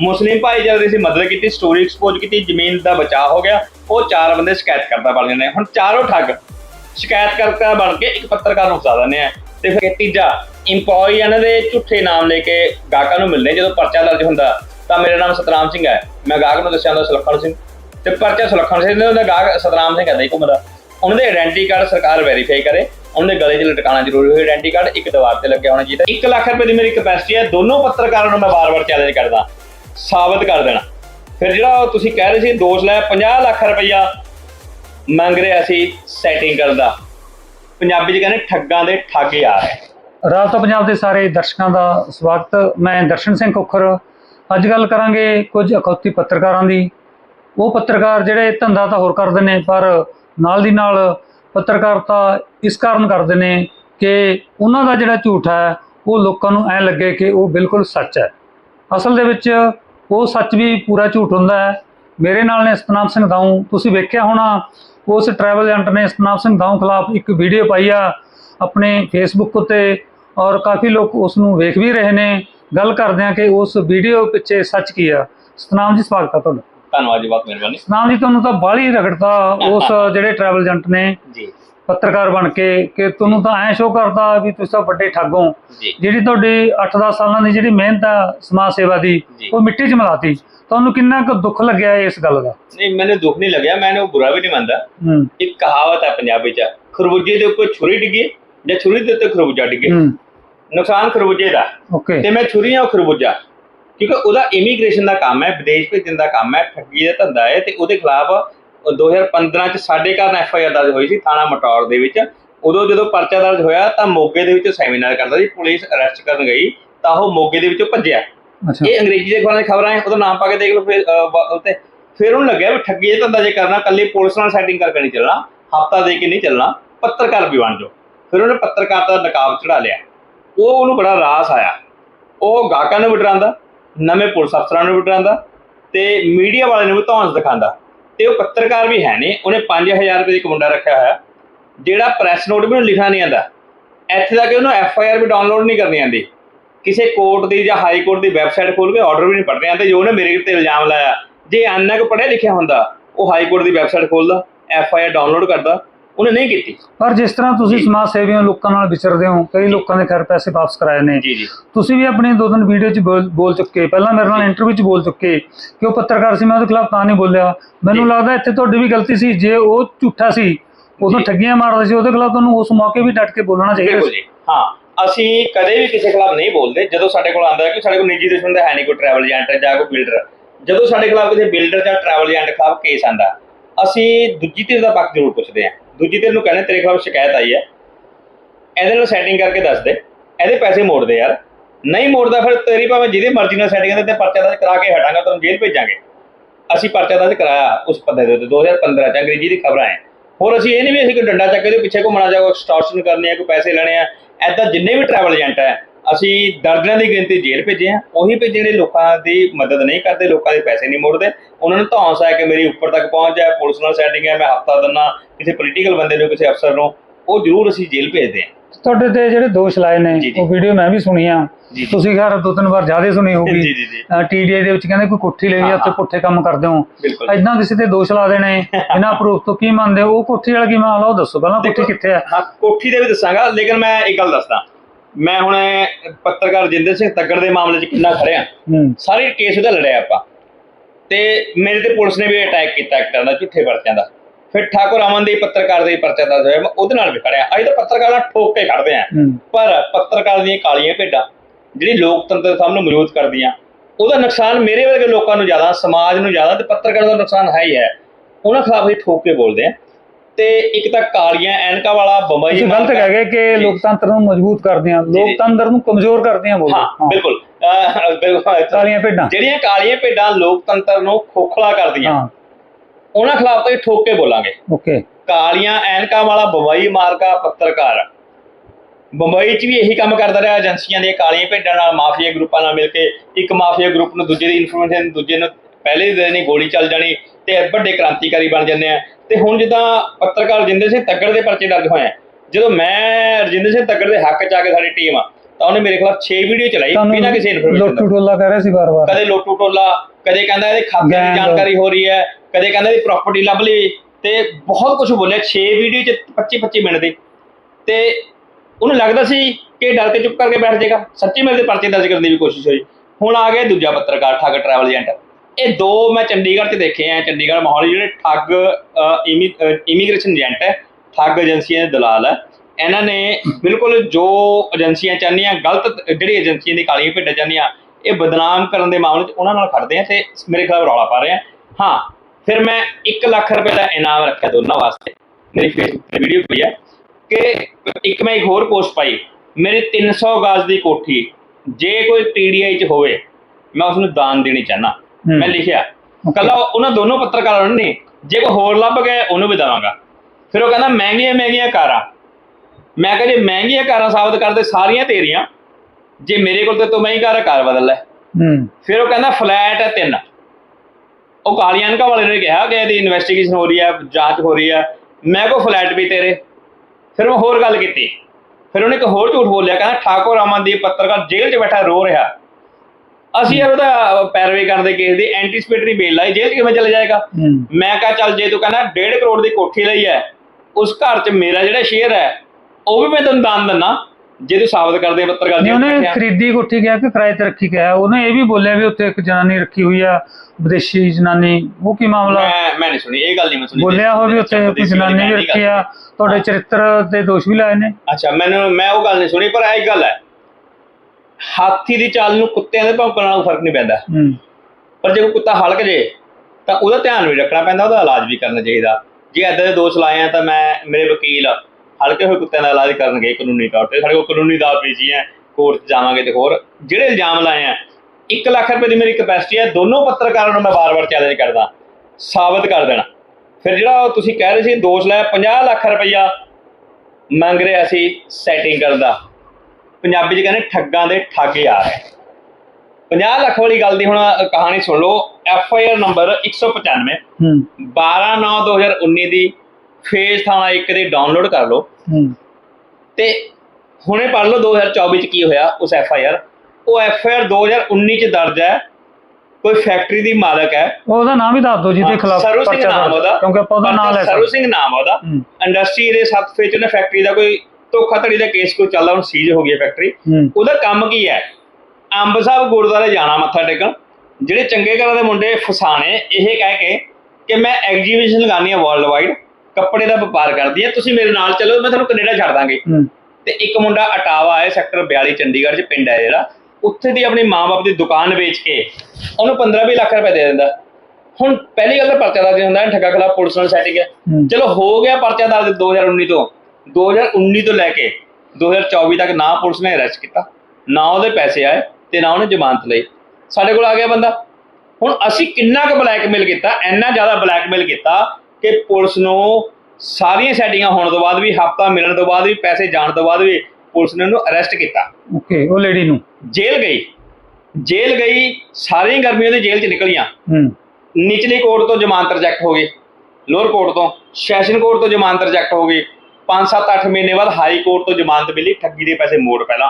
ਮੁਸਲਿਮ ਭਾਈਚਾਰੇ ਦੀ ਅਸੀਂ ਮਦਦ ਕੀਤੀ ਸਟੋਰੀ ਐਕਸਪੋਜ਼ ਕੀਤੀ, ਜ਼ਮੀਨ ਦਾ ਬਚਾਅ ਹੋ ਗਿਆ, ਉਹ ਚਾਰ ਬੰਦੇ ਸ਼ਿਕਾਇਤ ਕਰਤਾ ਬਣ ਜਾਂਦੇ ਆ। ਹੁਣ ਚਾਰੋਂ ਠੱਗ ਸ਼ਿਕਾਇਤ ਕਰਤਾ ਬਣ ਕੇ ਇੱਕ ਪੱਤਰਕਾਰ ਨੂੰ ਫਸਾ ਦਿੰਦੇ ਆ। ਤੇ ਫਿਰ ਤੀਜਾ EMPLOYE ਇਹਨਾਂ ਦੇ ਝੂਠੇ ਨਾਮ ਲੈ ਕੇ ਗਾਹਕਾਂ ਨੂੰ ਮਿਲਦੇ ਜਦੋਂ ਪਰਚਾ ਦਰਜ ਹੁੰਦਾ, ਤਾਂ ਮੇਰਾ ਨਾਮ ਸਤਨਾਮ ਸਿੰਘ ਹੈ। ਮੈਂ ਗਾਹਕ ਨੂੰ ਦੱਸਿਆ ਹੁੰਦਾ ਸੁਲੱਖਣ ਸਿੰਘ। ਤੇ ਪਰਚਾ ਸੁਲੱਖਣ ਸਿੰਘ ਦਾ ਉਹਦਾ ਗਾਹਕ ਸਤਨਾਮ ਸਿੰਘ ਕਹਿੰਦਾ ਹੀ ਘੁੰਮਦਾ। ਉਹਨਾਂ ਦੇ ਆਇਡੈਂਟੀ ਕਾਰਡ ਸਰਕਾਰ ਵੈਰੀਫਾਈ ਕਰੇ। ਉਹਨਾਂ ਦੇ ਗਲੇ 'ਚ ਲਟਕਾਉਣਾ ਜ਼ਰੂਰੀ ਹੋਵੇ ਆਇਡੈਂਟੀ ਕਾਰਡ ਇੱਕ ਦੀਵਾਰ ਤੇ ਲੱਗਿਆ ਹੋਣਾ ਚਾਹੀਦਾ। 1 ਲੱਖ ਰੁਪਏ ਦੀ ਮੇਰੀ ਕਪੈਸਿਟੀ ਹੈ। ਦੋਨੋਂ ਪੱਤਰਕਾਰਾਂ ਨੂੰ ਮੈਂ ਵਾਰ-ਵਾਰ ਚੈਲੰਜ ਕਰਦਾ। ਸਾਬਤ ਕਰ ਦੇਣਾ। ਫਿਰ ਜਿਹੜਾ ਤੁਸੀਂ ਕਹਿ ਰਹੇ ਸੀ ਦੋਸ਼ ਲਾਇਆ 50 ਲੱਖ ਰੁਪਈਆ ਮੰਗ ਰਿਹਾ ਸੀ ਸੈਟਿੰਗ ਕਰਦਾ ਪੰਜਾਬੀ 'ਚ ਕਹਿੰਦੇ ਠੱਗਾਂ ਦੇ ਠੱਗ ਯਾਰ ਹੈ ਪੰਜਾਬ ਦੇ ਸਾਰੇ ਦਰਸ਼ਕਾਂ ਦਾ ਸਵਾਗਤ। ਮੈਂ ਦਰਸ਼ਨ ਸਿੰਘ ਖੋਖਰ। ਅੱਜ ਗੱਲ ਕਰਾਂਗੇ ਕੁਝ ਅਖੌਤੀ ਪੱਤਰਕਾਰਾਂ ਦੀ। ਉਹ ਪੱਤਰਕਾਰ ਜਿਹੜੇ ਧੰਦਾ ਤਾਂ ਹੋਰ ਕਰਦੇ ਨੇ, ਪਰ ਨਾਲ ਦੀ ਨਾਲ ਪੱਤਰਕਾਰਤਾ ਇਸ ਕਾਰਨ ਕਰਦੇ ਨੇ ਕਿ ਉਹਨਾਂ ਦਾ ਜਿਹੜਾ ਝੂਠ ਹੈ, ਉਹ ਲੋਕਾਂ ਨੂੰ ਐ ਲੱਗੇ ਕਿ ਉਹ ਬਿਲਕੁਲ ਸੱਚ ਹੈ। ਅਸਲ ਦੇ ਵਿੱਚ ਉਹ ਸੱਚ ਵੀ ਪੂਰਾ ਝੂਠ ਹੁੰਦਾ ਹੈ। ਮੇਰੇ ਨਾਲ ਨੇ ਸਤਨਾਮ ਸਿੰਘ ਦਾਊ ਤੁਸੀਂ ਵੇਖਿਆ ਹੋਣਾ ਉਸ ਟਰੈਵਲ ਏਜੰਟ ਨੇ ਸਤਨਾਮ ਸਿੰਘ ਦਾਊ ਖਿਲਾਫ ਇੱਕ ਵੀਡੀਓ ਪਾਈ ਆ ਆਪਣੇ ਫੇਸਬੁੱਕ ਉੱਤੇ ਔਰ ਕਾਫੀ ਲੋਕ ਉਸ ਨੂੰ ਵੇਖ ਵੀ ਰਹੇ ਨੇ। ਗੱਲ ਕਰਦੇ ਆ ਕਿ ਉਸ ਵੀਡੀਓ ਪਿੱਛੇ ਸੱਚ ਕੀ ਆ। ਸਤਨਾਮ ਜੀ ਸਵਾਗਤ ਹੈ ਤੁਹਾਡਾ। ਧੰਨਵਾਦ ਜੀ ਬਹੁਤ ਮਿਹਰਬਾਨੀ। ਸਤਨਾਮ ਜੀ ਤੁਹਾਨੂੰ ਤਾਂ ਬਾਹਲੀ ਰਗੜਤਾ ਉਸ ਜਿਹੜੇ ਟਰੈਵਲ ਏਜੰਟ ਨੇ। ਜੀ। ਪੱਤਰਕਾਰ ਬਣ ਕੇ ਕਿ ਤੁਹਾਨੂੰ ਤਾਂ ਐਂ ਸ਼ੋਅ ਕਰਦਾ ਵੀ ਤੁਸੀਂ ਤਾਂ ਵੱਡੇ ਠੱਗ ਜਿਹੜੀ ਤੁਹਾਡੀ 8-10 ਸਾਲਾਂ ਦੀ ਜਿਹੜੀ ਮਿਹਨਤ ਆ ਸਮਾਜ ਸੇਵਾ ਦੀ। ਉਹ ਮਿੱਟੀ 'ਚ ਮਿਲਾਤੀ। ਤੁਹਾਨੂੰ ਕਿੰਨਾ ਕੁ ਦੁੱਖ ਲੱਗਿਆ ਇਸ ਗੱਲ ਦਾ? ਨਹੀਂ ਮੈਨੂੰ ਦੁੱਖ ਨਹੀਂ ਲੱਗਿਆ ਮੈਂ ਇਹਨੂੰ ਬੁਰਾ ਵੀ ਨਹੀਂ ਮੰਨਦਾ। ਇੱਕ ਕਹਾਵਤ ਹੈ ਪੰਜਾਬੀ 'ਚ ਖਰਬੂਜੇ ਦੇ ਉੱਪਰ ਛੁਰੀ ਡਿੱਗੀ ਜਾਂ ਛੁਰੀ ਦੇ ਉੱਤੇ ਖਰਬੂਜਾ ਡਿੱਗੇ। ਨੁਕਸਾਨ ਖਰਬੂਜੇ ਦਾ। ਤੇ ਮੈਂ ਛੁਰੀਆਂ ਉਹ ਖਰਬੂਜਾ। ਕਿਉਂਕਿ ਉਹਦਾ ਇਮੀਗ੍ਰੇਸ਼ਨ ਦਾ ਕੰਮ ਹੈ ਵਿਦੇਸ਼ ਭੇਜਣ ਦਾ ਕੰਮ ਹੈ ਠੱਗੀ ਦਾ ਧੰਦਾ ਹੈ ਤੇ ਉਹਦੇ ਖਿਲਾਫ 2015 ਚ ਸਾਡੇ ਘਰ ਐਫ ਆਈ ਆਰ ਦਰਜ ਹੋਈ ਸੀ ਥਾਣਾ ਮਟੌਰ ਦੇ ਵਿੱਚ। ਉਦੋਂ ਜਦੋਂ ਪਰਚਾ ਦਰਜ ਹੋਇਆ ਤਾਂ ਮੋਗੇ ਦੇ ਵਿੱਚ ਸੈਮੀਨਾਰ ਕਰਦਾ ਸੀ ਪੁਲਿਸ ਅਰੈਸਟ ਕਰਨ ਗਈ ਤਾਂ ਉਹ ਮੋਗੇ ਦੇ ਵਿੱਚੋਂ ਭੱਜਿਆ। ਇਹ ਅੰਗਰੇਜ਼ੀ ਦੇ ਅਖਬਾਰਾਂ ਦੀ ਖਬਰਾਂ ਹੈ ਉਹਦਾ ਨਾਮ ਪਾ ਕੇ ਦੇਖ ਲਓ ਫਿਰ ਉੱਤੇ। ਫਿਰ ਉਹਨੂੰ ਲੱਗਿਆ ਵੀ ਠੱਗੀ ਦਾ ਧੰਦਾ ਜੇ ਕਰਨਾ ਕੱਲੀ ਪੁਲਿਸ ਨਾਲ ਸੈਟਿੰਗ ਕਰਕੇ ਨਹੀਂ ਚੱਲਣਾ ਹਫਤਾ ਦੇ ਕੇ ਨਹੀਂ ਚੱਲਣਾ ਪੱਤਰਕਾਰ ਵੀ ਬਣ ਜਾਓ। ਫਿਰ ਉਹਨੇ ਪੱਤਰਕਾਰਤਾ ਦਾ ਨਕਾਬ ਚੜਾ ਲਿਆ। ਉਹ ਉਹਨੂੰ ਬੜਾ ਰਾਸ ਆਇਆ। ਉਹ ਗਾਹਕਾਂ ਨੂੰ ਵੀ ਡਰਾਉਂਦਾ ਨਵੇਂ ਪੁਲਿਸ ਅਫਸਰਾਂ ਨੂੰ ਵੀ ਡਰਾਉਂਦਾ ਤੇ ਮੀਡੀਆ ਵਾਲੇ ਨੂੰ ਵੀ ਧੌਂਸ ਦਿਖਾਉਂਦਾ। ਤੇ ਉਹ ਪੱਤਰਕਾਰ ਵੀ ਹੈ ਨਹੀਂ, ਉਹਨੇ 5000 ਰੁਪਏ ਦੀ ਇੱਕ ਮੁੰਡਾ ਰੱਖਿਆ ਹੋਇਆ, ਜਿਹੜਾ ਪ੍ਰੈਸ ਨੋਟ ਵੀ ਉਹਨੂੰ ਲਿਖਣਾ ਨਹੀਂ ਆਂਦਾ ਇੱਥੇ ਤੱਕ ਕਿ ਉਹਨੂੰ ਐਫ ਆਈ ਆਰ ਵੀ ਡਾਊਨਲੋਡ ਨਹੀਂ ਕਰਨੀ ਆਂਦੀ ਕਿਸੇ ਕੋਰਟ ਦੀ ਜਾਂ ਹਾਈ ਕੋਰਟ ਦੀ ਵੈਬਸਾਈਟ ਖੋਲ ਕੇ ਆਰਡਰ ਵੀ ਨਹੀਂ ਪੜ੍ਹਨੇ ਆਂਦੇ ਜੋ ਉਹਨੇ ਮੇਰੇ ਤੇ ਇਲਜ਼ਾਮ ਲਾਇਆ। ਜੇ ਅੰਨਾ ਕੋ ਪੜ੍ਹਿਆ ਲਿਖਿਆ ਹੁੰਦਾ, ਉਹ ਹਾਈ ਕੋਰਟ ਦੀ ਵੈਬਸਾਈਟ ਖੋਲਦਾ ਐਫ ਆਈ ਆਰ ਡਾਊਨਲੋਡ ਕਰਦਾ। ਉਹਨੇ ਨਹੀਂ ਕੀਤੀ। ਪਰ ਜਿਸ ਤਰ੍ਹਾਂ ਤੁਸੀਂ। ਸਮਾਜ ਸੇਵੀਆਂ ਲੋਕਾਂ ਨਾਲ ਵਿਚਰਦੇ ਹੋ ਕਈ ਲੋਕਾਂ ਦੇ ਖੈਰ ਪੈਸੇ ਵਾਪਸ ਕਰਾਏ ਨੇ। ਜੀ ਜੀ। ਤੁਸੀਂ ਵੀ ਆਪਣੀ ਦੋ ਤਿੰਨ ਵੀਡੀਓ 'ਚ ਬੋਲ- ਚੁੱਕੇ ਪਹਿਲਾਂ ਮੇਰੇ ਨਾਲ ਇੰਟਰਵਿਊ 'ਚ ਬੋਲ ਚੁੱਕੇ ਕਿ ਉਹ ਪੱਤਰਕਾਰ ਸੀ ਮੈਂ ਉਹਦੇ ਖਿਲਾਫ ਤਾਂ ਨਹੀਂ ਬੋਲਿਆ। ਮੈਨੂੰ। ਲੱਗਦਾ ਇੱਥੇ ਤੁਹਾਡੀ ਵੀ ਗਲਤੀ ਸੀ ਜੇ ਉਹ ਝੂਠਾ ਸੀ ਉਦੋਂ। ਠੱਗੀਆਂ ਮਾਰਦਾ ਸੀ ਉਹਦੇ ਖਿਲਾਫ ਤੁਹਾਨੂੰ ਉਸ ਮੌਕੇ ਵੀ ਡਟ ਕੇ ਬੋਲਣਾ ਚਾਹੀਦਾ ਸੀ। ਹਾਂ ਅਸੀਂ ਕਦੇ ਵੀ ਕਿਸੇ ਖਿਲਾਫ ਨਹੀਂ ਬੋਲਦੇ। ਜਦੋਂ ਸਾਡੇ ਕੋਲ ਆਂਦਾ ਹੈ ਕਿ ਸਾਡੇ ਕੋਲ ਨਿੱਜੀ ਦੁਸ਼ਮਣ ਤਾਂ ਹੈ ਨਹੀਂ ਕੋਈ ਟਰੈਵਲ ਏਜੰਟ ਜਾਂ ਕੋਈ ਬਿਲਡਰ ਜਦੋਂ ਸਾਡੇ ਖਿਲਾਫ ਕਿਸੇ ਬਿਲਡਰ ਜਾਂ ਟਰੈਵਲ ਏਜੰਟ ਖਿਲਾਫ ਕੇਸ ਆਂਦਾ ਅਸੀਂ ਦੂਜੀ ਧਿਰ ਦਾ ਪੱਖ ਜ਼ਰੂਰ ਪੁੱਛਦੇ ਹਾਂ। ਦੂਜੀ ਤੇਰੇ ਨੂੰ ਕਹਿੰਦੇ ਤੇਰੇ ਖਿਲਾਫ ਸ਼ਿਕਾਇਤ ਆਈ ਹੈ। ਇਹਦੇ ਨਾਲ ਸੈਟਿੰਗ ਕਰਕੇ ਦੱਸ ਦੇ। ਇਹਦੇ ਪੈਸੇ ਮੋੜ ਦੇ ਯਾਰ। ਨਹੀਂ ਮੋੜਦਾ ਫਿਰ ਤੇਰੀ ਭਾਵੇਂ ਜਿਹਦੀ ਮਰਜ਼ੀ ਨਾਲ ਸੈਟਿੰਗ ਤੇ ਪਰਚਾ ਦਰਜ ਕਰਾ ਕੇ ਹਟਾਂਗਾ, ਤੈਨੂੰ ਜੇਲ੍ਹ ਭੇਜਾਂਗੇ। ਅਸੀਂ ਪਰਚਾ ਦਰਜ ਕਰਾਇਆ ਉਸ ਪੱਦੇ ਦੇ ਉੱਤੇ 2015 ਚ, ਅੰਗਰੇਜ਼ੀ ਦੀ ਖਬਰਾਂ ਹੈ ਹੋਰ ਅਸੀਂ ਇਹ ਨਹੀਂ ਵੀ ਅਸੀਂ ਕੋਈ ਡੰਡਾ ਚੱਕ ਕੇ ਉਹਦੇ ਪਿੱਛੇ ਘੁੰਮਣਾ ਜਾਓ ਐਕਸਟੋਰਸ਼ਨ ਕਰਨੇ ਆ ਕੋਈ ਪੈਸੇ ਲੈਣੇ ਆ ਐਦਾਂ ਜਿੰਨੇ ਵੀ ਟਰੈਵਲ ਏਜੰਟ ਹੈ ਅਸੀਂ ਦਰਜਨਾਂ ਦੀ ਗਿਣਤੀ ਜੇਲ੍ਹ ਭੇਜੇ ਆ। ਉਹੀ ਭੇਜੇ ਜਿਹੜੇ ਲੋਕਾਂ ਦੀ ਮਦਦ ਨਹੀਂ ਕਰਦੇ ਲੋਕਾਂ ਦੇ ਪੈਸੇ ਨਹੀਂ ਮੋੜਦੇ ਉਹਨਾਂ ਨੂੰ ਧੌਂਸ ਹੈ ਕਿ ਮੇਰੀ ਉੱਪਰ ਤੱਕ ਪਹੁੰਚ ਜਾਏ ਪੁਲਿਸ ਨਾਲ ਸੈਟਿੰਗ ਹੈ ਮੈਂ ਹਫਤਾ ਦਿਨਾ ਕਿਸੇ ਪੋਲੀਟੀਕਲ ਬੰਦੇ ਨੂੰ ਕਿਸੇ ਅਫਸਰ ਨੂੰ ਉਹ ਜ਼ਰੂਰ ਅਸੀਂ ਜੇਲ੍ਹ ਭੇਜਦੇ ਹਾਂ। ਤੁਹਾਡੇ ਤੇ ਜਿਹੜੇ ਦੋਸ਼ ਲਾਏ ਨੇ। ਉਹ ਵੀਡੀਓ ਮੈਂ ਵੀ ਸੁਣੀ ਆ। ਤੁਸੀਂ ਖੈਰ ਦੋ ਤਿੰਨ ਵਾਰ ਜ਼ਿਆਦਾ ਸੁਣੀ ਹੋਊਗੀ। ਟੀਡੀਆਈ ਦੇ ਵਿੱਚ ਕਹਿੰਦੇ ਕੋਈ ਕੋਠੀ ਲਈ ਆ ਹਾਂ, ਉੱਥੇ ਹਾਂ। ਪੁੱਠੇ ਕੰਮ ਕਰਦੇ ਹੋ। ਐਦਾਂ ਕਿਸੇ ਤੇ ਦੋਸ਼ ਲਾ ਦੇਣੇ ਬਿਨਾਂ ਪ੍ਰੂਫ ਤੋਂ ਕੀ ਮੰਨਦੇ ਹੋ? ਉਹ ਕੋਠੀ ਵਾਲਾ ਕੀ ਮਾਮਲਾ? ਉਹ ਦੱਸੋ ਪਹਿਲਾਂ ਕੋਠੀ ਕਿੱਥੇ ਹੈ? ਹਾਂ ਕੋਠੀ ਦੇ ਵੀ ਦੱਸਾਂਗਾ ਲੇਕਿਨ ਮੈਂ ਇੱਕ ਗੱਲ ਦੱਸਦਾ। ਮੈਂ ਹੁਣ ਪੱਤਰਕਾਰ ਜਿੰਦਰ ਸਿੰਘ ਤੱਗੜ ਦੇ ਮਾਮਲੇ 'ਚ ਕਿੰਨਾ ਖੜਿਆ ਹੂੰ। ਸਾਰੇ ਕੇਸ ਉਹਦਾ ਲੜਿਆ ਆਪਾਂ। ਤੇ ਮੇਰੇ ਤੇ ਪੁਲਿਸ ਨੇ ਵੀ ਅਟੈਕ ਕੀਤਾ ਇੱਕ ਤਰ੍ਹਾਂ ਦਾ ਝੂਠੇ ਪਰਚਿਆਂ ਦਾ। ਫਿਰ ਠਾਕੁਰ ਅਮਨਦੀਪ ਪੱਤਰਕਾਰ ਦੇ ਪਰਚਾ ਦਰਜ ਹੋਇਆ ਮੈਂ ਉਹਦੇ ਨਾਲ ਵੀ ਖੜਿਆ ਅੱਜ ਤਾਂ ਪੱਤਰਕਾਰ ਨਾਲ ਠੋਕ ਕੇ ਖੜਦੇ ਆ ਹੂੰ। ਪਰ ਪੱਤਰਕਾਰ ਦੀਆਂ ਕਾਲੀਆਂ ਭੇਡਾਂ ਜਿਹੜੀ ਲੋਕਤੰਤਰ ਦੇ ਸਾਹਮਣੇ ਮੌਜੂਦ ਕਰਦੀਆਂ ਉਹਦਾ ਨੁਕਸਾਨ ਮੇਰੇ ਵਰਗੇ ਲੋਕਾਂ ਨੂੰ ਜ਼ਿਆਦਾ ਸਮਾਜ ਨੂੰ ਜ਼ਿਆਦਾ ਤੇ ਪੱਤਰਕਾਰ ਦਾ ਨੁਕਸਾਨ ਹੈ ਹੀ ਹੈ। ਉਹਨਾਂ ਖਿਲਾਫ ਅਸੀਂ ਠੋਕ ਕੇ ਬੋਲਦੇ ਆ ਤੇ ਇੱਕ ਤਾਂ ਕਾਲੀਆਂ ਐਨਕਾਂ ਵਾਲਾ ਬੰਬਈ ਤੁਸੀਂ ਗਲਤ ਕਹਿ ਗਏ ਕਿ। ਲੋਕਤੰਤਰ ਨੂੰ ਮਜ਼ਬੂਤ ਕਰਦੀਆਂ ਜੀ। ਲੋਕਤੰਤਰ ਨੂੰ ਕਮਜ਼ੋਰ ਕਰਦੀਆਂ ਬੋਲੋ। ਹਾਂ ਬਿਲਕੁਲ। ਕਾਲੀਆਂ ਭੇਡਾਂ। ਜਿਹੜੀਆਂ ਕਾਲੀਆਂ ਭੇਡਾਂ ਲੋਕਤੰਤਰ ਨੂੰ ਖੋਖਲਾ ਕਰਦੀਆਂ ਹਾਂ। ਉਹਨਾਂ ਖਿਲਾਫ ਤਾਂ ਇਹ ਠੋਕ ਕੇ ਬੋਲਾਂਗੇ। ਓਕੇ। ਕਾਲੀਆਂ ਐਨਕਾਂ ਵਾਲਾ ਬੰਬਈ ਮਾਰਕਾ ਪੱਤਰਕਾਰ ਬੰਬਈ 'ਚ ਵੀ ਇਹੀ ਕੰਮ ਕਰਦਾ ਰਿਹਾ ਏਜੰਸੀਆਂ ਦੀਆਂ ਕਾਲੀਆਂ ਭੇਡਾਂ ਨਾਲ ਮਾਫੀਆ ਗਰੁੱਪਾਂ ਨਾਲ ਮਿਲ ਕੇ। ਇੱਕ ਮਾਫੀਆ ਗਰੁੱਪ ਨੂੰ ਦੂਜੇ ਦੀ ਇਨਫੋਰਮੇਸ਼ਨ ਦੂਜੇ ਨੂੰ ਪਹਿਲੇ ਹੀ ਗੋਲੀ ਚੱਲ ਜਾਣੀ। ਤੇ ਵੱਡੇ ਕ੍ਰਾਂਤੀਕਾਰੀ ਬਣ ਜਾਂਦੇ ਆ। ਤੇ ਹੁਣ ਜਿੱਦਾਂ ਪੱਤਰਕਾਰ ਰਜਿੰਦਰ ਸਿੰਘ ਤੱਗੜ ਦੇ ਪਰਚੇ ਦਰਜ ਹੋਏ ਆ। ਜਦੋਂ ਮੈਂ ਰਜਿੰਦਰ ਸਿੰਘ ਤੱਗੜ ਦੇ ਹੱਕ 'ਚ ਆ ਕੇ ਸਾਡੀ ਟੀਮ ਤਾਂ ਉਹਨੇ ਮੇਰੇ ਖਿਲਾਫ 6 ਵੀਡੀਓ ਚਲਾਈ ਬਿਨਾਂ ਕਿਸੇ ਇਨਫੋਰਮੇਸ਼ਨ ਲੋਟੂ ਟੋਲਾ ਕਹਿ ਰਿਹਾ ਸੀ ਵਾਰ-ਵਾਰ। ਕਦੇ ਲੋਟੂ ਟੋਲਾ ਕਦੇ ਕਹਿੰਦਾ ਇਹਦੇ ਖਾਤੇ ਦੀ। ਜਾਣਕਾਰੀ ਹੋ ਰਹੀ ਹੈ ਕਦੇ ਕਹਿੰਦਾ ਇਹਦੀ ਪ੍ਰਾਪਰਟੀ ਲੱਭ ਲਈ। ਤੇ ਬਹੁਤ ਕੁਝ ਬੋਲਿਆ 6 ਵੀਡੀਓ ਚ 25 25 ਮਿੰਟ ਦੀ। ਤੇ ਉਹਨੂੰ ਲੱਗਦਾ ਸੀ ਕਿ ਡਰ ਕੇ ਚੁੱਪ ਕਰਕੇ ਬੈਠ ਜਾਏਗਾ ਸੱਚੀ ਮੇਰੇ ਤੇ ਪਰਚੇ ਦਰਜ ਕਰਨ ਦੀ ਵੀ ਕੋਸ਼ਿਸ਼ ਹੋਈ। ਹੁਣ ਆ ਗਿਆ ਦੂਜਾ ਪੱਤਰਕਾਰ ਠੱਗ ਟਰੈਵਲ ਏਜੰਟ ਇਹ ਦੋ ਮੈਂ ਚੰਡੀਗੜ੍ਹ 'ਚ ਦੇਖੇ ਆ, ਚੰਡੀਗੜ੍ਹ ਮਾਹੌਲ ਜਿਹੜੇ ਠੱਗ ਇਮੀਗ੍ਰੇਸ਼ਨ ਏਜੰਟ ਹੈ, ਠੱਗ ਏਜੰਸੀਆਂ ਦੇ ਦਲਾਲ ਹੈ। ਇਹਨਾਂ ਨੇ ਬਿਲਕੁਲ ਜੋ ਏਜੰਸੀਆਂ ਚਾਹੁੰਦੀਆਂ, ਗਲਤ ਜਿਹੜੀ ਏਜੰਸੀਆਂ ਦੀ ਕਾਲੀਆਂ ਭੇਡਾਂ ਚਾਹੁੰਦੀਆਂ, ਇਹ ਬਦਨਾਮ ਕਰਨ ਦੇ ਮਾਮਲੇ 'ਚ ਉਹਨਾਂ ਨਾਲ ਖੜਦੇ ਆ ਤੇ ਮੇਰੇ ਖਿਲਾਫ ਰੌਲਾ ਪਾ ਰਹੇ ਆ। ਹਾਂ, ਫਿਰ ਮੈਂ 1 ਲੱਖ ਰੁਪਏ ਦਾ ਇਨਾਮ ਰੱਖਿਆ ਦੋਨਾਂ ਵਾਸਤੇ। ਮੇਰੀ ਫੇਸਬੁੱਕ ਤੇ ਵੀਡੀਓ ਪਈ ਆ ਕਿ ਇੱਕ ਮੈਂ ਇੱਕ ਹੋਰ ਪੋਸਟ ਪਾਈ, ਮੇਰੀ 300 ਗਾਜ਼ ਦੀ ਕੋਠੀ, ਜੇ ਕੋਈ ਟੀਡੀਆਈ 'ਚ ਹੋਵੇ, ਮੈਂ ਉਸ ਨੂੰ ਦਾਨ ਦੇਣੀ ਚਾਹਨਾ ਮੈਂ ਲਿਖਿਆ। ਕੱਲਾ ਉਹਨਾਂ ਦੋਨੋਂ ਪੱਤਰਕਾਰਾਂ ਨੂੰ ਨਹੀਂ ਜੇ ਕੋਈ ਹੋਰ ਲੱਭ ਗਿਆ ਉਹਨੂੰ ਵੀ ਦੇਵਾਂਗਾ। ਫਿਰ ਉਹ ਕਹਿੰਦਾ ਮਹਿੰਗੀਆਂ ਮਹਿੰਗੀਆਂ ਕਾਰਾਂ। ਮੈਂ ਕਿਹਾ ਜੇ ਮਹਿੰਗੀਆਂ ਕਾਰਾਂ ਸਾਬਤ ਕਰਦੇ ਸਾਰੀਆਂ ਤੇਰੀਆਂ ਜੇ ਮੇਰੇ ਕੋਲ ਤੇ ਤੂੰ ਮਹਿੰਗੀ ਕਾਰ ਹੈ, ਕਾਰ ਬਦਲ ਲੈ। ਹੂੰ। ਫਿਰ ਉਹ ਕਹਿੰਦਾ ਫਲੈਟ ਹੈ ਤਿੰਨ। ਉਹ ਕਾਲੀਆਂ ਅਨਕਾ ਵਾਲੇ ਨੇ ਕਿਹਾ ਕਿ ਇਹਦੀ ਇਨਵੈਸਟੀਗੇਸ਼ਨ ਹੋ ਰਹੀ ਹੈ ਜਾਂਚ ਹੋ ਰਹੀ ਹੈ। ਮੈਂ ਕੋ ਫਲੈਟ ਵੀ ਤੇਰੇ। ਫਿਰ ਮੈਂ ਹੋਰ ਗੱਲ ਕੀਤੀ। ਫਿਰ ਉਹਨੇ ਇੱਕ ਹੋਰ ਝੂਠ ਬੋਲਿਆ ਕਹਿੰਦਾ ਠਾਕੁਰ ਅਮਨਦੀਪ ਪੱਤਰਕਾਰ ਜੇਲ੍ਹ 'ਚ ਬੈਠਾ ਰੋ ਰਿਹਾ। ਅਸੀਂ ਯਾਰ ਉਹਦਾ ਪੈਰਵੀ ਕਰਦੇ ਕੇਸ ਦੀ ਐਂਟੀਸਪੇਟਰੀ ਬੇਲ ਲਾਈ ਜੇਲ੍ਹ 'ਚ ਕਿਵੇਂ ਚਲੇ ਜਾਏਗਾ? ਮੈਂ ਕਹਾ ਚੱਲ ਜੇ ਤੂੰ ਕਹਿੰਦਾ 1.5 ਕਰੋੜ ਦੀ ਕੋਠੀ ਲਈ ਹੈ ਉਸ ਘਰ 'ਚ ਮੇਰਾ ਜਿਹੜਾ ਸ਼ੇਅਰ ਹੈ ਉਹ ਵੀ ਮੈਂ ਤੈਨੂੰ ਦਾਨ ਦਿੰਨਾ ਜੇ ਤੂੰ ਸਾਬਤ ਕਰਦੇ ਪੱਤਰਕਾਰ 'ਚ ਉਹਨੇ। ਖਰੀਦੀ ਕੋਠੀ ਕਿਹਾ ਕਿ ਕਿਰਾਏ ਤੇ ਰੱਖੀ ਕਿਹਾ ਉਹਨੇ ਇਹ ਵੀ ਬੋਲਿਆ ਵੀ ਉੱਥੇ ਇੱਕ ਜਨਾਨੀ ਰੱਖੀ ਹੋਈ ਆ ਵਿਦੇਸ਼ੀ ਜਨਾਨੀ ਉਹ ਕੀ ਮਾਮਲਾ? ਮੈਂ ਮੈਂ ਨਹੀਂ ਸੁਣੀ ਇਹ ਗੱਲ ਨਹੀਂ ਮੈਂ ਸੁਣੀ। ਬੋਲਿਆ ਹੋ ਵੀ ਉੱਥੇ ਕੋਈ ਜਨਾਨੀ ਵੀ ਰੱਖੀ ਆ ਤੁਹਾਡੇ ਚਰਿੱਤਰ ਤੇ ਦੋਸ਼ ਵੀ ਲਾਏ ਨੇ। ਅੱਛਾ ਮੈਨੂੰ ਮੈਂ ਉਹ ਗੱਲ ਨਹੀਂ ਸੁਣੀ ਪਰ ਇਹ ਗੱਲ ਹੈ ਹਾਥੀ ਦੀ ਚਾਲ ਨੂੰ ਕੁੱਤਿਆਂ ਦੇ ਭੌਂਕਣ ਨਾਲ ਫ਼ਰਕ ਨਹੀਂ ਪੈਂਦਾ। ਪਰ ਜੇ ਕੋਈ ਕੁੱਤਾ ਹਲਕ ਜੇ ਤਾਂ ਉਹਦਾ ਧਿਆਨ ਵੀ ਰੱਖਣਾ ਪੈਂਦਾ ਉਹਦਾ ਇਲਾਜ ਵੀ ਕਰਨਾ ਚਾਹੀਦਾ। ਜੇ ਏਦਾਂ ਦੇ ਦੋਸ਼ ਲਾਏ ਆ ਤਾਂ ਮੈਂ ਮੇਰੇ ਵਕੀਲ ਹਲਕੇ ਹੋਏ ਕੁੱਤਿਆਂ ਦਾ ਇਲਾਜ ਕਰਨਗੇ ਕਾਨੂੰਨੀ ਤੌਰ ਤੇ। ਸਾਡੇ ਕੋਲ ਕਾਨੂੰਨੀ ਦਾਅ ਪੇਚੀ ਹੈ ਕੋਰਟ ਜਾਵਾਂਗੇ ਤੇ ਹੋਰ। ਜਿਹੜੇ ਇਲਜ਼ਾਮ ਲਾਏ ਆ 1 ਲੱਖ ਰੁਪਏ ਦੀ ਮੇਰੀ ਕਪੈਸਿਟੀ ਹੈ ਦੋਨੋਂ ਪੱਤਰਕਾਰਾਂ ਨੂੰ ਮੈਂ ਵਾਰ-ਵਾਰ ਚੈਲੰਜ ਕਰਦਾ ਸਾਬਤ ਕਰ ਦੇਣਾ। ਫਿਰ ਜਿਹੜਾ ਤੁਸੀਂ ਕਹਿ ਰਹੇ ਸੀ ਦੋਸ਼ ਲਾਇਆ 50 ਲੱਖ ਰੁਪਈਆ ਮੰਗ ਰਿਹਾ ਸੀ ਸੈਟਿੰਗ ਕਰਨ ਦਾ। ਪੰਜਾਬੀ 'ਚ ਕਹਿੰਦੇ ਠੱਗਾਂ ਦੇ ਠੱਗ ਯਾਰ ਹੈ। 50 ਲੱਖ ਵਾਲੀ ਗੱਲ ਦੀ ਹੁਣ ਕਹਾਣੀ ਸੁਣ ਲਓ। ਐਫ ਆਈ ਆਰ ਨੰਬਰ 195 ਹੂੰ। 12/9/2019 ਦੀ ਫੇਸ ਥਾਣਾ 1 ਦੇ ਡਾਊਨਲੋਡ ਕਰ ਲਓ। ਹੂੰ। ਤੇ ਹੁਣੇ ਪੜ ਲਓ 2024 ਚ ਕੀ ਹੋਇਆ ਉਸ ਐਫ ਆਈ ਆਰ ਉਹ ਐਫ ਆਈ ਆਰ 2019 ਚ ਦਰਜ ਹੈ। ਕੋਈ ਫੈਕਟਰੀ ਦੀ ਮਾਲਕ ਹੈ। ਉਹਦਾ ਨਾਮ ਹੀ ਦੱਸ ਦਿਓ ਜਿਹਦੇ ਖਿਲਾਫ ਸਰੂ ਸਿੰਘ ਨਾਮ ਉਹਦਾ। ਕਿਉਂਕਿ ਆਪਾਂ ਉਹਦਾ ਨਾਮ ਲੈ ਸਰੂ ਸਿੰਘ ਨਾਮ ਆ ਉਹਦਾ। ਇੰਡਸਟਰੀ ਦੇ ਸੱਤ ਫੇਚ ਨੇ ਫੈਕਟਰੀ ਦਾ ਕੋਈ ਧੋਖਾਧੜੀ ਦਾ ਕੇਸ ਕੋਈ ਚੱਲਦਾ ਹੁਣ ਸੀਜ਼ ਹੋ ਗਈ ਹੈ ਫੈਕਟਰੀ ਉਹਦਾ ਕੰਮ ਕੀ ਹੈ? ਅੰਬ ਸਾਹਿਬ ਗੁਰਦੁਆਰੇ ਜਾਣਾ ਮੱਥਾ ਟੇਕਣ। ਜਿਹੜੇ ਚੰਗੇ ਘਰਾਂ ਦੇ ਮੁੰਡੇ ਫਸਾਣੇ ਇਹ ਕਹਿ ਕੇ ਕਿ ਮੈਂ ਐਗਜੀਬਿਸ਼ਨ ਲਗਾਉਣੀ ਹੈ ਵਰਲਡ ਵਾਈਡ ਕੱਪੜੇ ਦਾ ਵਪਾਰ ਕਰਦੀ ਹੈ ਤੁਸੀਂ ਮੇਰੇ ਨਾਲ ਚੱਲੋ ਮੈਂ ਤੁਹਾਨੂੰ ਕੈਨੇਡਾ ਛੱਡ ਦਾਂਗੇ। ਤੇ ਇੱਕ ਮੁੰਡਾ ਅਟਾਵਾ ਹੈ ਸੈਕਟਰ 42 ਚੰਡੀਗੜ੍ਹ 'ਚ ਪਿੰਡ ਹੈ ਜਿਹੜਾ। ਉੱਥੇ ਦੀ ਆਪਣੀ ਮਾਂ-ਬਾਪ ਦੀ ਦੁਕਾਨ ਵੇਚ ਕੇ ਉਹਨੂੰ 15-20 ਲੱਖ ਰੁਪਏ ਦੇ ਦਿੰਦਾ। ਹੁਣ ਪਹਿਲੀ ਗੱਲ ਤਾਂ ਪਰਚਾ ਦਰਜ ਹੁੰਦਾ ਹੈ ਠੱਗਾ ਖਿਲਾਫ ਪੁਲਿਸ ਨਾਲ ਸੈਟਿੰਗ ਹੂੰ। ਚਲੋ ਹੋ ਗਿਆ ਪਰਚਾ ਦਰਜ 2019 ਤੋਂ। 2019 ਤੋਂ ਲੈ ਕੇ 2024 ਤੱਕ ਨਾ ਪੁਲਿਸ ਨੇ ਅਰੈਸਟ ਕੀਤਾ ਨਾ ਉਹਦੇ ਪੈਸੇ ਆਏ ਤੇ ਨਾ ਉਹਨੇ ਜ਼ਮਾਨਤ ਲਈ। ਸਾਡੇ ਕੋਲ ਆ ਗਿਆ ਬੰਦਾ। ਹੁਣ ਅਸੀਂ ਕਿੰਨਾ ਕੁ ਬਲੈਕਮੇਲ ਕੀਤਾ ਇੰਨਾ ਜ਼ਿਆਦਾ ਬਲੈਕਮੇਲ ਕੀਤਾ ਕਿ ਪੁਲਿਸ ਨੂੰ ਸਾਰੀਆਂ ਸੈਟਿੰਗਾਂ ਹੋਣ ਤੋਂ ਬਾਅਦ ਵੀ ਹਫਤਾ ਮਿਲਣ ਤੋਂ ਬਾਅਦ ਵੀ ਪੈਸੇ ਜਾਣ ਤੋਂ ਬਾਅਦ ਵੀ ਪੁਲਿਸ ਨੇ ਉਹਨੂੰ ਅਰੈਸਟ ਕੀਤਾ। ਓਕੇ ਉਹ ਲੇਡੀ ਨੂੰ? ਜੇਲ੍ਹ ਗਈ। ਜੇਲ੍ਹ ਗਈ ਸਾਰੀਆਂ ਗਰਮੀਆਂ ਦੇ ਜੇਲ੍ਹ 'ਚ ਨਿਕਲੀਆਂ। ਹੂੰ। ਨਿਚਲੀ ਕੋਰਟ ਤੋਂ ਜ਼ਮਾਨਤ ਰਿਜੈਕਟ ਹੋ ਗਈ। ਲੋਅਰ ਕੋਰਟ ਤੋਂ ਸੈਸ਼ਨ ਕੋਰਟ ਤੋਂ ਜ਼ਮਾਨਤ ਰਿਜੈਕਟ ਹੋ ਗਈ। 5 7 8 ਮਹੀਨੇ ਬਾਅਦ ਹਾਈ ਕੋਰਟ ਤੋਂ ਜ਼ਮਾਨਤ ਮਿਲੀ ਠੱਗੀ ਦੇ ਪੈਸੇ ਮੋੜ ਪਹਿਲਾਂ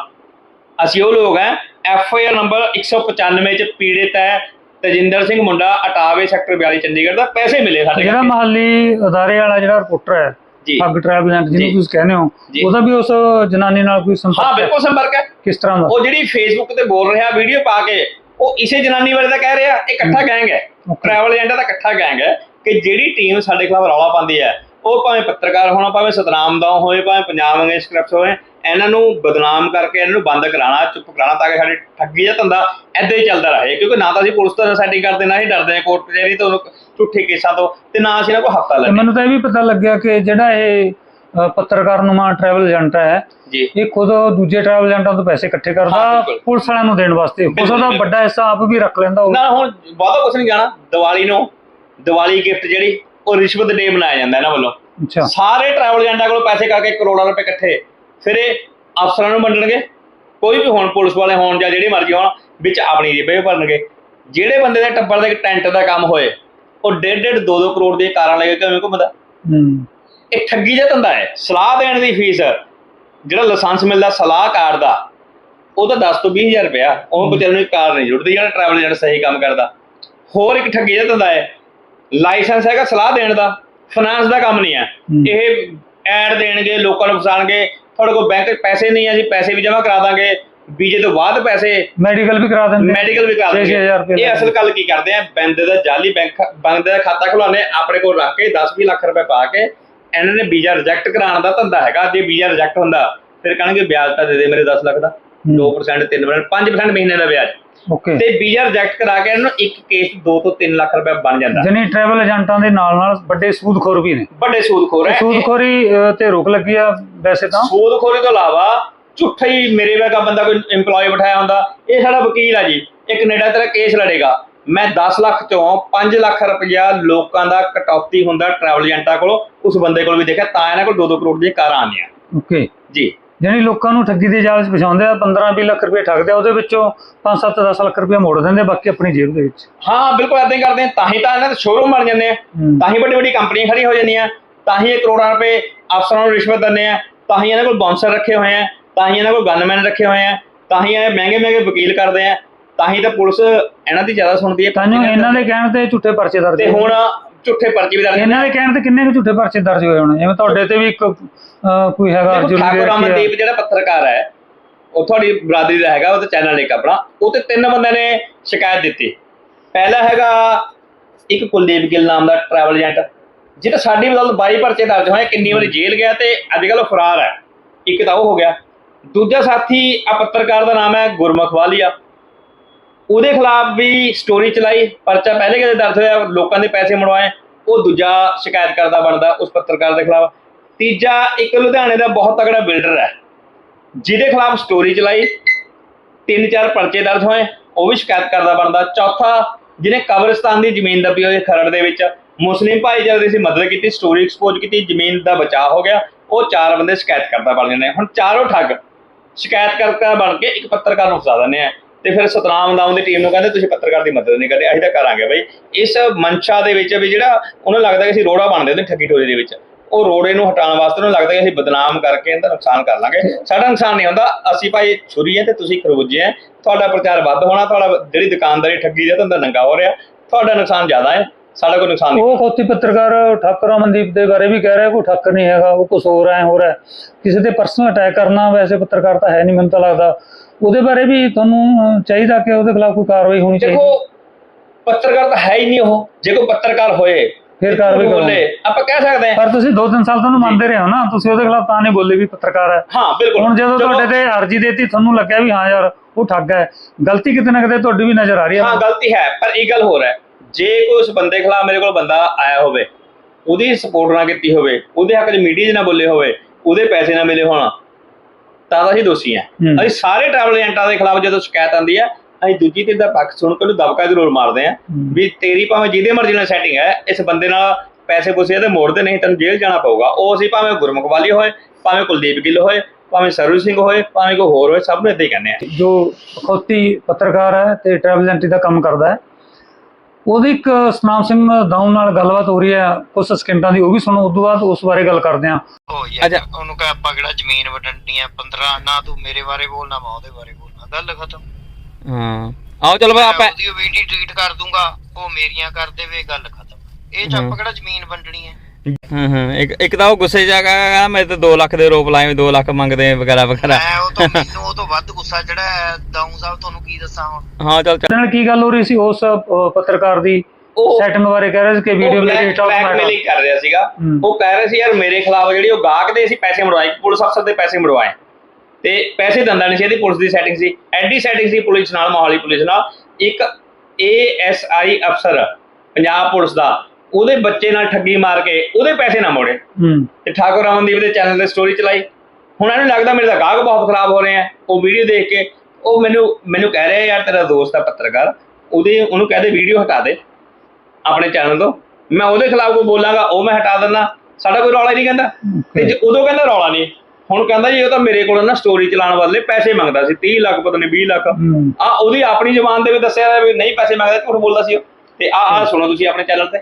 ਅਸੀਂ ਉਹ ਲੋਕ ਹੈ ਐਫ ਆਈ ਆਰ ਨੰਬਰ 195 ਚ ਪੀੜਿਤ ਹੈ ਤਜਿੰਦਰ ਸਿੰਘ ਮੁੰਡਾ ਅਟਾਵੇ ਸੈਕਟਰ 42 ਚੰਡੀਗੜ੍ਹ ਦਾ ਪੈਸੇ ਮਿਲੇ ਸਾਡੇ ਜਿਹੜਾ। ਮਹੱਲੀ ਅਦਾਰੇ ਵਾਲਾ ਜਿਹੜਾ ਰਿਪੋਰਟਰ ਹੈ ਠੱਗ ਟਰੈਵਲ ਏਜੰਟ ਜਿਹਨੂੰ। ਤੁਸੀਂ ਕਹਿੰਦੇ ਹੋ। ਉਹਦਾ ਵੀ ਉਸ ਜਨਾਨੀ ਨਾਲ ਕੋਈ ਸੰਪਰਕ ਹੈ ਬਿਲਕੁਲ ਸੰਪਰਕ ਹੈ ਕਿਸ ਤਰ੍ਹਾਂ ਦਾ ਉਹ ਜਿਹੜੀ ਫੇਸਬੁੱਕ ਤੇ ਬੋਲ ਰਿਹਾ ਵੀਡੀਓ ਪਾ ਕੇ ਉਹ ਇਸੇ ਜਨਾਨੀ ਬਾਰੇ ਤਾਂ ਕਹਿ ਰਿਹਾ ਇਹ ਇਕੱਠਾ ਗੈਂਗ ਹੈ. ਟਰੈਵਲ ਏਜੰਟਾਂ ਦਾ ਇਕੱਠਾ ਗੈਂਗ ਹੈ ਕਿ ਜਿਹੜੀ ਟੀਮ ਸਾਡੇ ਖਿਲਾਫ ਰੌਲਾ ਪਾਉਂਦੀ ਹੈ ਉਹ ਭਾਵੇਂ ਪੱਤਰਕਾਰ ਹੋਣਾ ਭਾਵੇਂ ਸਤਨਾਮ ਦਾ ਹੋਏ ਭਾਵੇਂ ਪੰਜਾਬ ਅੰਗਰੇਜ਼ ਸਕ੍ਰਿਪਟ ਹੋਏ ਇਹਨਾਂ ਨੂੰ ਬਦਨਾਮ ਕਰਕੇ ਇਹਨਾਂ ਨੂੰ ਬੰਦ ਕਰਾਉਣਾ ਚੁੱਪ ਕਰਾਉਣਾ ਤਾਂ ਕਿ ਸਾਡੀ ਠੱਗੀ ਦਾ ਧੰਦਾ ਐਦਾਂ ਹੀ ਚੱਲਦਾ ਰਹੇ। ਕਿਉਂਕਿ ਨਾ ਤਾਂ ਅਸੀਂ ਪੁਲਿਸ ਤੋਂ ਸੈਟਿੰਗ ਕਰਦੇ ਨਾ ਹੀ ਡਰਦੇ ਹਾਂ ਕੋਰਟ ਕਚਹਿਰੀ ਤੋਂ ਝੂਠੇ ਕੇਸਾਂ ਤੋਂ ਤੇ ਨਾ ਅਸੀਂ ਇਹਨਾਂ ਤੇ ਲੈਂਦੇ ਮੈਨੂੰ ਤਾਂ ਇਹ ਵੀ ਪਤਾ ਲੱਗਿਆ ਕਿ ਜਿਹੜਾ ਇਹ ਪੱਤਰਕਾਰ ਨੂੰਮਾ ਟਰੈਵਲ ਏਜੰਟ ਹੈ ਜੀ। ਇਹ ਖੁਦ ਦੂਜੇ ਟਰੈਵਲ ਏਜੰਟਾਂ ਤੋਂ ਪੈਸੇ ਇਕੱਠੇ ਕਰਦਾ। ਪੁਲਿਸ ਵਾਲਿਆਂ ਨੂੰ ਦੇਣ ਵਾਸਤੇ। ਸਕਦਾ ਬਿਲਕੁਲ। ਵੱਡਾ ਹਿੱਸਾ ਆਪ ਵੀ ਰੱਖ ਲੈਂਦਾ ਹੋਵੇ ਨਾ ਹੁਣ ਬਹੁਤਾ ਕੁਝ ਨਹੀਂ ਜਾਣਾ। ਦੀਵਾਲੀ ਨੂੰ ਦੀਵਾਲੀ ਗਿਫਟ ਜਿਹੜੀ ਉਹ ਰਿਸ਼ਵਤ ਡੇ ਮਨਾਇਆ ਜਾਂਦਾ ਇਹਨਾਂ ਵੱਲੋਂ। ਅੱਛਾ। ਸਾਰੇ ਟਰੈਵਲ ਏਜੰਟਾਂ ਕੋਲ ਪੈਸੇ ਕਰਕੇ ਕਰੋੜਾਂ ਰੁਪਏ ਇਕੱਠੇ ਫਿਰ ਇਹ ਅਫਸਰਾਂ ਨੂੰ ਵੰਡਣਗੇ। ਕੋਈ ਵੀ ਹੋਣ ਪੁਲਿਸ ਵਾਲੇ ਹੋਣ ਜਾਂ ਜਿਹੜੇ ਮਰਜ਼ੀ ਹੋਣ ਵਿੱਚ ਆਪਣੀ ਜੇਬੇ ਭਰਨਗੇ। ਜਿਹੜੇ ਬੰਦੇ ਦੇ ਟੱਬਰ ਦੇ ਟੈਂਟ ਦਾ ਕੰਮ ਹੋਏ ਉਹ ਡੇਢ ਡੇਢ 2-2 ਕਰੋੜ ਦੀਆਂ ਕਾਰਾਂ ਲੈ ਕੇ ਕਿਵੇਂ ਘੁੰਮਦਾ? ਹੂੰ। ਇਹ ਠੱਗੀ ਦਾ ਧੰਦਾ ਹੈ। ਸਲਾਹ ਦੇਣ ਦੀ ਫੀਸ ਜਿਹੜਾ ਲਾਇਸੈਂਸ ਮਿਲਦਾ ਸਲਾਹਕਾਰ ਦਾ ਉਹ ਤਾਂ 10 ਤੋਂ 20000 ਰੁਪਇਆ ਉਹ ਬਚਾਰੇ ਨੂੰ ਕਾਰ ਨਹੀਂ ਜੁੜਦੀ ਜਿਹੜਾ ਟਰੈਵਲ ਏਜੰਟ ਸਹੀ ਕੰਮ ਕਰਦਾ। ਹੋਰ ਇੱਕ ਠੱਗੀ ਦਾ ਧੰਦਾ ਹੈ ਲਾਇਸੈਂਸ ਹੈਗਾ ਸਲਾਹ ਦੇਣ ਦਾ ਫਾਈਨਾਂਸ ਦਾ ਕੰਮ ਨਹੀਂ ਹੈ। ਹੂੰ। ਇਹ ਐਡ ਦੇਣਗੇ ਲੋਕਾਂ ਨੂੰ ਫਸਾਣਗੇ ਤੁਹਾਡੇ ਕੋਲ ਬੈਂਕ 'ਚ ਪੈਸੇ ਨਹੀਂ ਆ ਜੀ ਪੈਸੇ ਵੀ ਜਮ੍ਹਾਂ ਕਰਾ ਦਾਂਗੇ ਵੀਜ਼ੇ ਤੋਂ ਬਾਅਦ ਪੈਸੇ ਮੈਡੀਕਲ ਵੀ ਕਰਾ ਦਿੰਦੇ ਮੈਡੀਕਲ ਵੀ ਕਰਾ ਦਿੰਦੇ ਇਹ। ਅਸਲ ਗੱਲ ਕੀ ਕਰਦੇ ਆ? ਬੰਦੇ ਦਾ ਜਾਲੀ ਬੈਂਕ ਬੰਦੇ ਦਾ ਖਾਤਾ ਖੁਲਾਉਂਦੇ ਆਪਣੇ ਕੋਲ ਰੱਖ ਕੇ 10-20 ਲੱਖ ਰੁਪਏ ਪਾ ਕੇ ਇਹਨਾਂ ਨੇ ਵੀਜ਼ਾ ਰਿਜੈਕਟ ਕਰਾਉਣ ਦਾ ਧੰਦਾ ਹੈਗਾ। ਜੇ ਵੀਜ਼ਾ ਰਿਜੈਕਟ ਹੁੰਦਾ ਫਿਰ ਕਹਿਣਗੇ ਵਿਆਜ ਤਾਂ ਦੇ ਦੇ ਮੇਰੇ 10 ਲੱਖ ਦਾ। ਹੂੰ। 2% 3% 5% ਮਹੀਨੇ ਦਾ ਵਿਆਜ। ਓਕੇ ਤੇ ਵੀਜ਼ਾ ਰਿਜੈਕਟ ਕਰਾ ਕੇ ਇਹਨਾਂ ਨੂੰ ਇੱਕ ਕੇਸ 2 ਤੋਂ 3 ਲੱਖ ਰੁਪਏ ਬਣ ਜਾਂਦਾ। ਜਨੀ ਟਰੈਵਲ ਏਜੰਟਾਂ ਦੇ ਨਾਲ ਨਾਲ ਵੱਡੇ ਸੂਦਖੋਰ ਵੀ ਨੇ। ਵੱਡੇ ਸੂਦਖੋਰ ਹੈ। ਸੂਦਖੋਰੀ ਅ, ਤੇ ਰੋਕ ਲੱਗੀ ਆ ਵੈਸੇ ਤਾਂ। ਸੂਦਖੋਰੀ ਤੋਂ ਇਲਾਵਾ ਝੂਠਾ ਹੀ ਮੇਰੇ ਵਰਗਾ ਬੰਦਾ ਕੋਈ EMPLOYE ਬਿਠਾਇਆ ਹੁੰਦਾ। ਇਹ ਸਾਡਾ ਵਕੀਲ ਆ ਜੀ। ਇਹ ਕੈਨੇਡਾ ਤੇਰਾ ਕੇਸ ਲੜੇਗਾ। ਮੈਂ 10 ਲੱਖ ਚੋਂ 5 ਲੱਖ ਰੁਪਇਆ ਲੋਕਾਂ ਦਾ ਕਟੌਤੀ ਹੁੰਦਾ ਟਰੈਵਲ ਏਜੰਟਾਂ ਕੋਲੋਂ। ਉਸ ਬੰਦੇ ਕੋਲ ਵੀ ਦੇਖਿਆ ਤਾਂ ਇਹਨਾਂ ਕੋਲ 2-2 ਕਰੋੜ ਦੀਆਂ ਕਾਰਾਂ ਆਉਂਦੀਆਂ। ਓਕੇ ਜੀ। ਜਣੀ ਲੋਕਾਂ ਨੂੰ ਠੱਗੀ ਦੇ ਜਾਲ 'ਚ ਫਸਾਉਂਦੇ ਆ 15-20 ਲੱਖ ਰੁਪਏ ਠੱਗਦੇ ਆ ਉਹਦੇ ਵਿੱਚੋਂ 5-7-10 ਲੱਖ ਰੁਪਏ ਮੋੜ ਦਿੰਦੇ ਬਾਕੀ ਆਪਣੀ ਜੇਬ ਦੇ ਵਿੱਚ ਹਾਂ ਬਿਲਕੁਲ ਹੀ ਕਰਦੇ ਆ ਤਾਂ ਹੀ ਤਾਂ ਇਹਨਾਂ ਦੇ ਸ਼ੋਰੂਮ ਬਣ ਜਾਂਦੇ ਆ। ਤਾਂ ਹੀ ਵੱਡੀ ਵੱਡੀ ਕੰਪਨੀਆਂ ਖੜੀ ਹੋ ਜਾਂਦੀਆਂ ਤਾਂ ਹੀ ਇਹ ਕਰੋੜਾਂ ਰੁਪਏ ਅਫਸਰਾਂ ਨੂੰ ਰਿਸ਼ਵਤ ਦਿੰਦੇ ਆ ਤਾਂ ਹੀ ਇਹਨਾਂ ਕੋਲ ਬਾਉਂਸਰ ਰੱਖੇ ਹੋਏ ਆ ਤਾਂ ਹੀ ਇਹਨਾਂ ਕੋਲ ਗਨਮੈਨ ਰੱਖੇ ਹੋਏ ਆ ਤਾਂ ਹੀ ਇਹ ਮਹਿੰਗੇ ਮਹਿੰਗੇ ਵਕੀਲ ਕਰਦੇ ਆ ਤਾਂ ਹੀ ਤਾਂ ਪੁਲਿਸ ਇਹਨਾਂ ਦੀ ਜ਼ਿਆਦਾ ਸੁਣਦੀ ਹੈ ਤਾਂਯੋ ਇਹਨਾਂ ਦੇ ਕਹਿਣ ਤੇ ਝੂਠੇ ਪਰਚੇ ਦਰਜ ਤੇ। ਹੁਣ ਝੂਠੇ ਪਰਚੇ ਵੀ ਦਰਜ ਇਹਨਾਂ ਦੇ ਕਹਿਣ ਤੇ ਕਿੰਨੇ ਕੁ ਝੂਠੇ ਪਰਚੇ ਦਰਜ ਹੋਏ ਹੋਣੇ? ਜਿਵੇਂ ਤੁਹਾਡੇ ਤੇ ਵੀ ਇੱਕ ਕੋਈ ਹੈਗਾ ਦੇਖੋ ਠਾਕੁਰ ਅਮਨਦੀਪ ਜਿਹੜਾ ਪੱਤਰਕਾਰ ਹੈ ਉਹ ਤੁਹਾਡੀ ਬਰਾਦਰੀ ਦਾ ਹੈਗਾ ਉਹ ਤੇ ਚੈਨਲ ਇੱਕ ਆਪਣਾ। ਉਹ ਤੇ ਤਿੰਨ ਬੰਦਿਆਂ ਨੇ ਸ਼ਿਕਾਇਤ ਦਿੱਤੀ। ਪਹਿਲਾ ਹੈਗਾ ਇੱਕ ਕੁਲਦੀਪ ਗਿੱਲ ਨਾਮ ਦਾ ਟਰੈਵਲ ਏਜੰਟ ਜਿਹੜਾ ਸਾਡੀ ਬਦੌਲਤ 22 ਪਰਚੇ ਦਰਜ ਹੋਏ ਕਿੰਨੀ ਵਾਰੀ ਜੇਲ੍ਹ ਗਿਆ ਤੇ ਅੱਜ ਕੱਲ੍ਹ ਉਹ ਫਰਾਰ ਹੈ। ਇੱਕ ਤਾਂ ਉਹ ਹੋ ਗਿਆ। ਦੂਜਾ ਸਾਥੀ ਆ ਪੱਤਰਕਾਰ ਦਾ ਨਾਮ ਹੈ ਗੁਰਮੁਖ ਵਾਲੀਆ। ਉਹਦੇ ਖਿਲਾਫ ਵੀ ਸਟੋਰੀ ਚਲਾਈ, ਪਰਚਾ ਪਹਿਲੇ ਕਿਤੇ ਦਰਜ ਹੋਇਆ, ਲੋਕਾਂ ਦੇ ਪੈਸੇ ਮੜਵਾਏ, ਉਹ ਦੂਜਾ ਸ਼ਿਕਾਇਤ ਕਰਦਾ ਬਣਦਾ ਉਸ ਪੱਤਰਕਾਰ ਦੇ ਖਿਲਾਫ। ਤੀਜਾ, ਇੱਕ ਲੁਧਿਆਣੇ ਦਾ ਬਹੁਤ ਤਕੜਾ ਬਿਲਡਰ ਹੈ, ਜਿਹਦੇ ਖਿਲਾਫ ਸਟੋਰੀ ਚਲਾਈ, ਤਿੰਨ ਚਾਰ ਪਰਚੇ ਦਰਜ ਹੋਏ, ਉਹ ਵੀ ਸ਼ਿਕਾਇਤ ਕਰਦਾ ਬਣਦਾ। ਚੌਥਾ, ਜਿਹਨੇ ਕਬਰਸਤਾਨ ਦੀ ਜ਼ਮੀਨ ਦੱਬੀ ਹੋਈ ਖਰੜ ਦੇ ਵਿੱਚ, ਮੁਸਲਿਮ ਭਾਈਚਾਰੇ ਦੀ ਸੀ ਮਦਦ ਕੀਤੀ ਸਟੋਰੀ ਐਕਸਪੋਜ਼ ਕੀਤੀ, ਜ਼ਮੀਨ ਦਾ ਬਚਾਅ ਹੋ ਗਿਆ, ਉਹ ਚਾਰ ਬੰਦੇ ਸ਼ਿਕਾਇਤ ਕਰਦਾ ਬਣ ਜਾਂਦੇ ਹੁਣ ਚਾਰੋਂ ਠੱਗ ਸ਼ਿਕਾਇਤ ਕਰਤਾ ਬਣ ਕੇ ਇੱਕ ਪੱਤਰਕਾਰ ਨੂੰ ਫਸਾ ਦਿੰਦੇ ਆ। ਤੇ ਫਿਰ ਸਤਨਾਮ ਨਾਮ ਦੀ ਟੀਮ ਨੂੰ ਕਹਿੰਦੇ ਤੁਸੀਂ ਪੱਤਰਕਾਰ ਦੀ ਮਦਦ ਨਹੀਂ ਕਰਦੇ, ਅਸੀਂ ਤਾਂ ਕਰਾਂਗੇ ਬਈ। ਇਸ ਮਨਸ਼ਾ ਦੇ ਵਿੱਚ ਵੀ ਜਿਹੜਾ ਉਹਨੂੰ ਲੱਗਦਾ ਕਿ ਅਸੀਂ ਰੋੜਾ ਬਣਦੇ ਉਹਦੇ ਠੱਗੀ ਟੋਲੇ ਦੇ ਵਿੱਚ। ਉਹ ਰੋੜੇ ਨੂੰ ਹਟਾਉਣ ਵਾਸਤੇ ਉਹਨੂੰ ਲੱਗਦਾ ਕਿ ਅਸੀਂ ਬਦਨਾਮ ਕਰਕੇ ਇਹਦਾ ਨੁਕਸਾਨ ਕਰ ਲਾਂਗੇ। ਸਾਡਾ ਨੁਕਸਾਨ ਨਹੀਂ ਹੁੰਦਾ, ਅਸੀਂ ਭਾਈ ਛੁਰੀ ਹੈ ਤੇ ਤੁਸੀਂ ਖਰਬੂਜੇ ਹੈ। ਤੁਹਾਡਾ ਪ੍ਰਚਾਰ ਵੱਧ ਹੋਣਾ, ਤੁਹਾਡਾ ਜਿਹੜੀ ਦੁਕਾਨਦਾਰੀ ਠੱਗੀ ਦਾ ਧੰਦਾ ਨੰਗਾ ਹੋ ਰਿਹਾ। ਤੁਹਾਡਾ ਨੁਕਸਾਨ ਜ਼ਿਆਦਾ ਹੈ। ਸਾਡਾ ਕੋਈ ਨੁਕਸਾਨ ਨਹੀਂ ਉਹ ਖੋਤੀ ਪੱਤਰਕਾਰ ਠਾਕੁਰ ਅਮਨਦੀਪ ਦੇ ਬਾਰੇ ਵੀ ਕਹਿ ਰਿਹਾ ਕੋਈ ਠੱਕ ਨਹੀਂ ਹੈਗਾ ਉਹ ਕੁਝ ਹੋਰ ਹੈ ਹੋਰ ਹੈ। ਕਿਸੇ ਤੇ ਪਰਸਨਲ ਅਟੈਕ ਕਰਨਾ ਵੈਸੇ ਪੱਤਰਕਾਰ ਤਾਂ ਹੈ ਨਹੀਂ ਮੈਨੂੰ ਤਾਂ ਲੱਗਦਾ। ਉਹਦੇ ਬਾਰੇ ਵੀ ਤੁਹਾਨੂੰ ਚਾਹੀਦਾ ਕਿ ਉਹਦੇ ਖਿਲਾਫ ਕੋਈ ਕਾਰਵਾਈ ਹੋਣੀ ਚਾਹੀਦੀ। ਦੇਖੋ ਪੱਤਰਕਾਰ ਤਾਂ ਹੈ ਹੀ ਨਹੀਂ ਉਹ। ਜੇ ਕੋਈ ਪੱਤਰਕਾਰ ਹੋਏ ਫਿਰ ਕਾਰਵਾਈ ਕਰੋ। ਬੋਲੇ ਆਪਾਂ ਕਹਿ ਸਕਦੇ ਹਾਂ। ਪਰ ਤੁਸੀਂ 2-3 ਸਾਲ ਤੋਂ ਉਹਨੂੰ ਮੰਨਦੇ ਰਹੇ ਹੋ ਨਾ ਤੁਸੀਂ ਉਹਦੇ ਖਿਲਾਫ ਤਾਂ ਨਹੀਂ ਬੋਲੇ ਵੀ ਪੱਤਰਕਾਰ ਹੈ। ਹਾਂ ਬਿਲਕੁਲ। ਹੁਣ ਜਦੋਂ ਤੁਹਾਡੇ ਤੇ ਅਰਜੀ ਦੇਤੀ ਤੁਹਾਨੂੰ ਲੱਗਿਆ ਵੀ ਹਾਂ ਯਾਰ ਉਹ ਠੱਗ ਹੈ। ਗਲਤੀ ਕਿਤੇ ਨਾ ਕਿਤੇ ਤੁਹਾਡੀ ਵੀ ਨਜ਼ਰ ਆ ਰਹੀ ਹੈ। ਹਾਂ ਗਲਤੀ ਹੈ ਪਰ ਇਹ ਗੱਲ ਹੋਰ ਹੈ। ਜੇ ਕੋਈ ਉਸ ਬੰਦੇ ਖਿਲਾਫ ਮੇਰੇ ਕੋਲ ਬੰਦਾ ਆਇਆ ਹੋਵੇ ਉਹਦੀ ਸਪੋਰਟ ਨਾ ਕੀਤੀ ਹੋਵੇ ਉਹਦੇ ਹੱਕ 'ਚ ਮੀਡੀਆ 'ਚ ਨਾ ਬੋਲੇ ਹੋਵੇ ਉਹਦੇ ਪੈਸੇ ਨਾ ਮਿਲੇ ਹੋਣ ਤਾਂ ਤਾਂ ਅਸੀਂ ਦੋਸ਼ੀ ਹੂੰ। ਅਸੀਂ ਸਾਰੇ ਟਰੈਵਲ ਏਜੰਟਾਂ ਦੇ ਖਿਲਾਫ ਜਦੋਂ ਸ਼ਿਕਾਇਤ ਆਉਂਦੀ ਹੈ ਅਸੀਂ ਦੂਜੀ ਧਿਰ ਦਾ ਪੱਖ ਸੁਣ ਕੇ ਉਹਨੂੰ ਦਬਕਾ ਜ਼ਰੂਰ ਮਾਰਦੇ ਹੂੰ। ਵੀ ਤੇਰੀ ਭਾਵੇਂ ਜਿਹਦੇ ਮਰਜ਼ੀ ਨਾਲ ਸੈਟਿੰਗ ਹੈ ਇਸ ਬੰਦੇ ਨਾਲ ਪੈਸੇ ਪੂਸੇ ਇਹਦੇ ਮੋੜਦੇ ਨਹੀਂ ਤੈਨੂੰ ਜੇਲ੍ਹ ਜਾਣਾ ਪਊਗਾ ਉਹ ਅਸੀਂ ਭਾਵੇਂ ਗੁਰਮੁਖ ਵਾਲੀ ਹੋਏ ਭਾਵੇਂ ਕੁਲਦੀਪ ਗਿੱਲ ਹੋਏ ਭਾਵੇਂ ਸਰਵ ਸਿੰਘ ਹੋਏ ਭਾਵੇਂ ਕੋਈ ਹੋਰ ਹੋਏ ਸਭ ਨੂੰ ਇਦਾਂ ਹੀ ਕਹਿੰਦੇ ਆ ਜੋ ਖੋਤੀ ਪੱਤਰਕਾਰ ਹੈ ਤੇ ਟਰੈਵਲ ਏਜੰਟੀ ਦਾ ਕੰਮ ਕਰਦਾ ਹੈ ਉਹਦੀ ਇੱਕ ਸਤਨਾਮ ਸਿੰਘ ਦਾਊ ਨਾਲ ਗੱਲਬਾਤ ਹੋ ਰਹੀ ਹੈ ਕੁਝ ਸਕਿੰਟਾਂ ਦੀ ਉਹ ਵੀ ਸੁਣੋ ਉਸ ਤੋਂ ਬਾਅਦ ਉਸ ਬਾਰੇ ਗੱਲ ਕਰਦੇ ਹਾਂ। ਹੋ ਯਾਰ ਉਹਨੂੰ ਕਹ ਆਪਾਂ ਕਿਹੜਾ ਜ਼ਮੀਨ ਵੰਡਣੀ ਆ 15 ਨਾ ਤੂੰ ਮੇਰੇ ਬਾਰੇ ਬੋਲਣਾ ਮੈਂ ਉਹਦੇ ਬਾਰੇ ਬੋਲਣਾ ਗੱਲ ਖਤਮ। ਹਾਂ। ਆਓ ਚਲੋ ਬਈ ਮੈਂ ਆਪਾਂ ਉਹਦੀ ਵੀਡੀਓ ਟਵੀਟ ਕਰ ਦੂੰਗਾ ਉਹ ਮੇਰੀਆਂ ਕਰ ਦੇਵੇ ਗੱਲ ਖਤਮ। ਇਹ ਚ ਆਪਾਂ ਕਿਹੜਾ ਜ਼ਮੀਨ ਵੰਡਣੀ ਹੈ? ਹੂੰ ਹੂੰ ਇੱਕ ਇੱਕ ਤਾਂ ਉਹ ਗੁੱਸੇ ਜਾ ਗਿਆ ਮੈਂ ਤੇ 2 ਲੱਖ ਦੇ ਰੋਪ ਲਾਏ 2 ਲੱਖ ਮੰਗਦੇ ਆ ਵਗੈਰਾ ਵਗੈਰਾ। ਮੈਂ ਉਹ ਤੋਂ ਮੈਨੂੰ ਉਹ ਤੋਂ ਵੱਧ ਗੁੱਸਾ ਚੜਾ ਦਾਊ ਸਾਹਿਬ ਤੁਹਾਨੂੰ ਕੀ ਦੱਸਾਂ ਹੁਣ? ਹਾਂ ਚਲ ਚੱਲ। ਉਹਦੇ ਨਾਲ ਕੀ ਗੱਲ ਹੋ ਰਹੀ ਸੀ ਉਸ ਅ, ਪੱਤਰਕਾਰ ਦੀ ਉਹ ਸੈਟਿੰਗ ਬਾਰੇ ਕਹਿ ਰਹੇ ਸੀ ਕਿ ਵੀਡੀਓ ਮੇਰੀ ਸਟਾਪ ਬਲੈਕਮੇਲਿੰਗ ਕਰ ਰਿਹਾ ਸੀਗਾ। ਹੂੰ। ਉਹ ਕਹਿ ਰਹੇ ਸੀ ਯਾਰ ਮੇਰੇ ਖਿਲਾਫ ਜਿਹੜੀ ਉਹ ਗਾਹਕ ਦੇ ਅਸੀਂ ਪੈਸੇ ਮੜਵਾਏ ਪੁਲਿਸ ਅਫਸਰ ਦੇ ਪੈਸੇ ਮੜਵਾਏ। ਤੇ ਪੈਸੇ ਦੰਦਾ ਨਹੀਂ ਸੀ ਇਹਦੀ ਪੁਲਿਸ ਦੀ ਸੈਟਿੰਗ ਸੀ। ਐਡੀ ਸੈਟਿੰਗ ਸੀ ਪੁਲਿਸ ਨਾਲ ਮੋਹਾਲੀ ਪੁਲਿਸ ਨਾਲ। ਇੱਕ ਏਐਸਆਈ ਅਫਸਰ ਪੰਜਾਬ ਪੁਲਿਸ ਦਾ ਉਹਦੇ ਬੱਚੇ ਨਾਲ ਠੱਗੀ ਮਾਰ ਕੇ ਉਹਦੇ ਪੈਸੇ ਨਾ ਮੋੜੇ। ਹੂੰ। ਤੇ ਠਾਕੁਰ ਅਮਨਦੀਪ ਦੇ ਚੈਨਲ ਤੇ ਸਟੋਰੀ ਚਲਾਈ। ਹੁਣ ਇਹਨੂੰ ਲੱਗਦਾ ਮੇਰੇ ਤਾਂ ਗਾਹਕ ਬਹੁਤ ਖਰਾਬ ਹੋ ਰਹੇ ਆ। ਉਹ ਵੀਡੀਓ ਦੇਖ ਕੇ ਉਹ ਮੈਨੂੰ ਮੈਨੂੰ ਕਹਿ ਰਿਹਾ ਯਾਰ ਤੇਰਾ ਦੋਸਤ ਆ ਪੱਤਰਕਾਰ ਉਹਦੇ ਉਹਨੂੰ ਕਹਦੇ ਵੀਡੀਓ ਹਟਾ ਦੇ ਆਪਣੇ ਚੈਨਲ ਤੋਂ। ਮੈਂ ਉਹਦੇ ਖਿਲਾਫ ਕੋਈ ਬੋਲਾਂਗਾ ਉਹ ਮੈਂ ਹਟਾ ਦਿੰਦਾ। ਸਾਡਾ ਕੋਈ ਰੌਲਾ ਨਹੀਂ ਕਹਿੰਦਾ। ਤੇ ਜੇ ਉਦੋਂ ਕਹਿੰਦਾ ਰੌਲਾ ਨਹੀਂ। ਹੁਣ ਕਹਿੰਦਾ ਜੀ ਉਹ ਤਾਂ ਮੇਰੇ ਕੋਲ ਨਾ ਸਟੋਰੀ ਚਲਾਉਣ ਵਾਲੇ ਪੈਸੇ ਮੰਗਦਾ ਸੀ 30 ਲੱਖ ਪਤਾ ਨਹੀਂ 20 ਲੱਖ। ਆ ਉਹਦੀ ਆਪਣੀ ਜ਼ੁਬਾਨ ਦੇ ਵੀ ਦੱਸਿਆ ਵੀ ਨਹੀਂ ਪੈਸੇ ਮੰਗਦਾ ਝੂਠ ਬੋਲਦਾ ਸੀ ਉਹ। ਤੇ ਆ ਆ ਸੁਣੋ ਤੁਸੀਂ ਆਪਣੇ ਚੈਨਲ ਤੇ।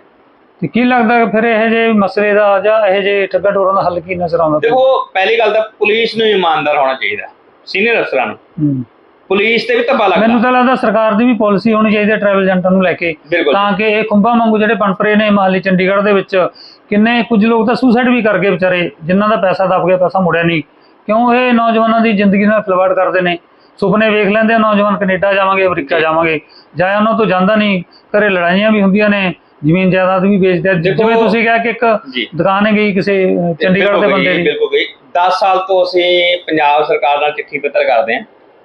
ਤੇ ਕੀ ਲੱਗਦਾ ਫਿਰ ਇਹ ਜੇ ਮਸਲੇ ਦਾ ਜਾਂ ਇਹ ਜੇ ਠੱਗਾ ਟੋਰਾਂ ਦਾ ਹੱਲ ਕੀ ਨਜ਼ਰ ਆਉਂਦਾ? ਦੇਖੋ ਪਹਿਲੀ ਗੱਲ ਤਾਂ ਪੁਲਿਸ ਨੂੰ ਇਮਾਨਦਾਰ ਹੋਣਾ ਚਾਹੀਦਾ ਸੀਨੀਅਰ ਅਫਸਰਾਂ ਨੂੰ। ਪੁਲਿਸ ਤੇ ਵੀ ਧੱਬਾ ਮੈਨੂੰ ਤਾਂ ਲੱਗਦਾ ਸਰਕਾਰ ਦੀ ਵੀ ਪਾਲਿਸੀ ਹੋਣੀ ਚਾਹੀਦੀ ਹੈ ਟਰੈਵਲ ਏਜੰਟਾਂ ਨੂੰ ਲੈ ਕੇ। ਤਾਂ ਕਿ ਇਹ ਖੁੰਭਾਂ ਵਾਂਗੂ ਜਿਹੜੇ ਪਨਪਰੇ ਨੇ ਮਹਾਲੀ ਚੰਡੀਗੜ੍ਹ ਦੇ ਵਿੱਚ ਕਿੰਨੇ ਕੁਝ ਲੋਕ ਤਾਂ ਸੁਸਾਈਡ ਵੀ ਕਰ ਗਏ ਵਿਚਾਰੇ ਜਿਨ੍ਹਾਂ ਦਾ ਪੈਸਾ ਦਬ ਗਿਆ ਪੈਸਾ ਮੁੜਿਆ ਨਹੀਂ। ਕਿਉਂ ਇਹ ਨੌਜਵਾਨਾਂ ਦੀ ਜ਼ਿੰਦਗੀ ਨਾਲ ਖਿਲਵਾੜ ਕਰਦੇ ਨੇ? ਸੁਪਨੇ ਵੇਖ ਲੈਂਦੇ ਆ ਨੌਜਵਾਨ ਕੈਨੇਡਾ ਜਾਵਾਂਗੇ ਅਮਰੀਕਾ ਜਾਵਾਂਗੇ। ਜਾਂ ਉਹਨਾਂ ਤੋਂ ਜਾਂਦਾ ਨਹੀਂ ਘਰੇ ਲੜਾਈਆਂ ਵੀ ਹੁੰਦੀਆਂ ਨੇ। ਜ਼ਮੀਨ ਜਾਇਦਾਦ ਵੀ ਵੇਚਦੇ ਆ। ਦੇਖੋ- ਜਿਵੇਂ ਤੁਸੀਂ ਕਿਹਾ ਕਿ ਇੱਕ ਦੁਕਾਨ ਗਈ ਕਿਸੇ ਅਹ, ਚੰਡੀਗੜ੍ਹ ਦੇ ਬਿਲਕੁਲ ਬੰਦੇ ਗਈ, ਦੀ। ਬਿਲਕੁਲ ਗਈ 10 ਸਾਲ ਤੋਂ ਅਸੀਂ ਪੰਜਾਬ ਸਰਕਾਰ ਨਾਲ ਚਿੱਠੀ ਪੱਤਰ ਕਰਦੇ ਹਾਂ।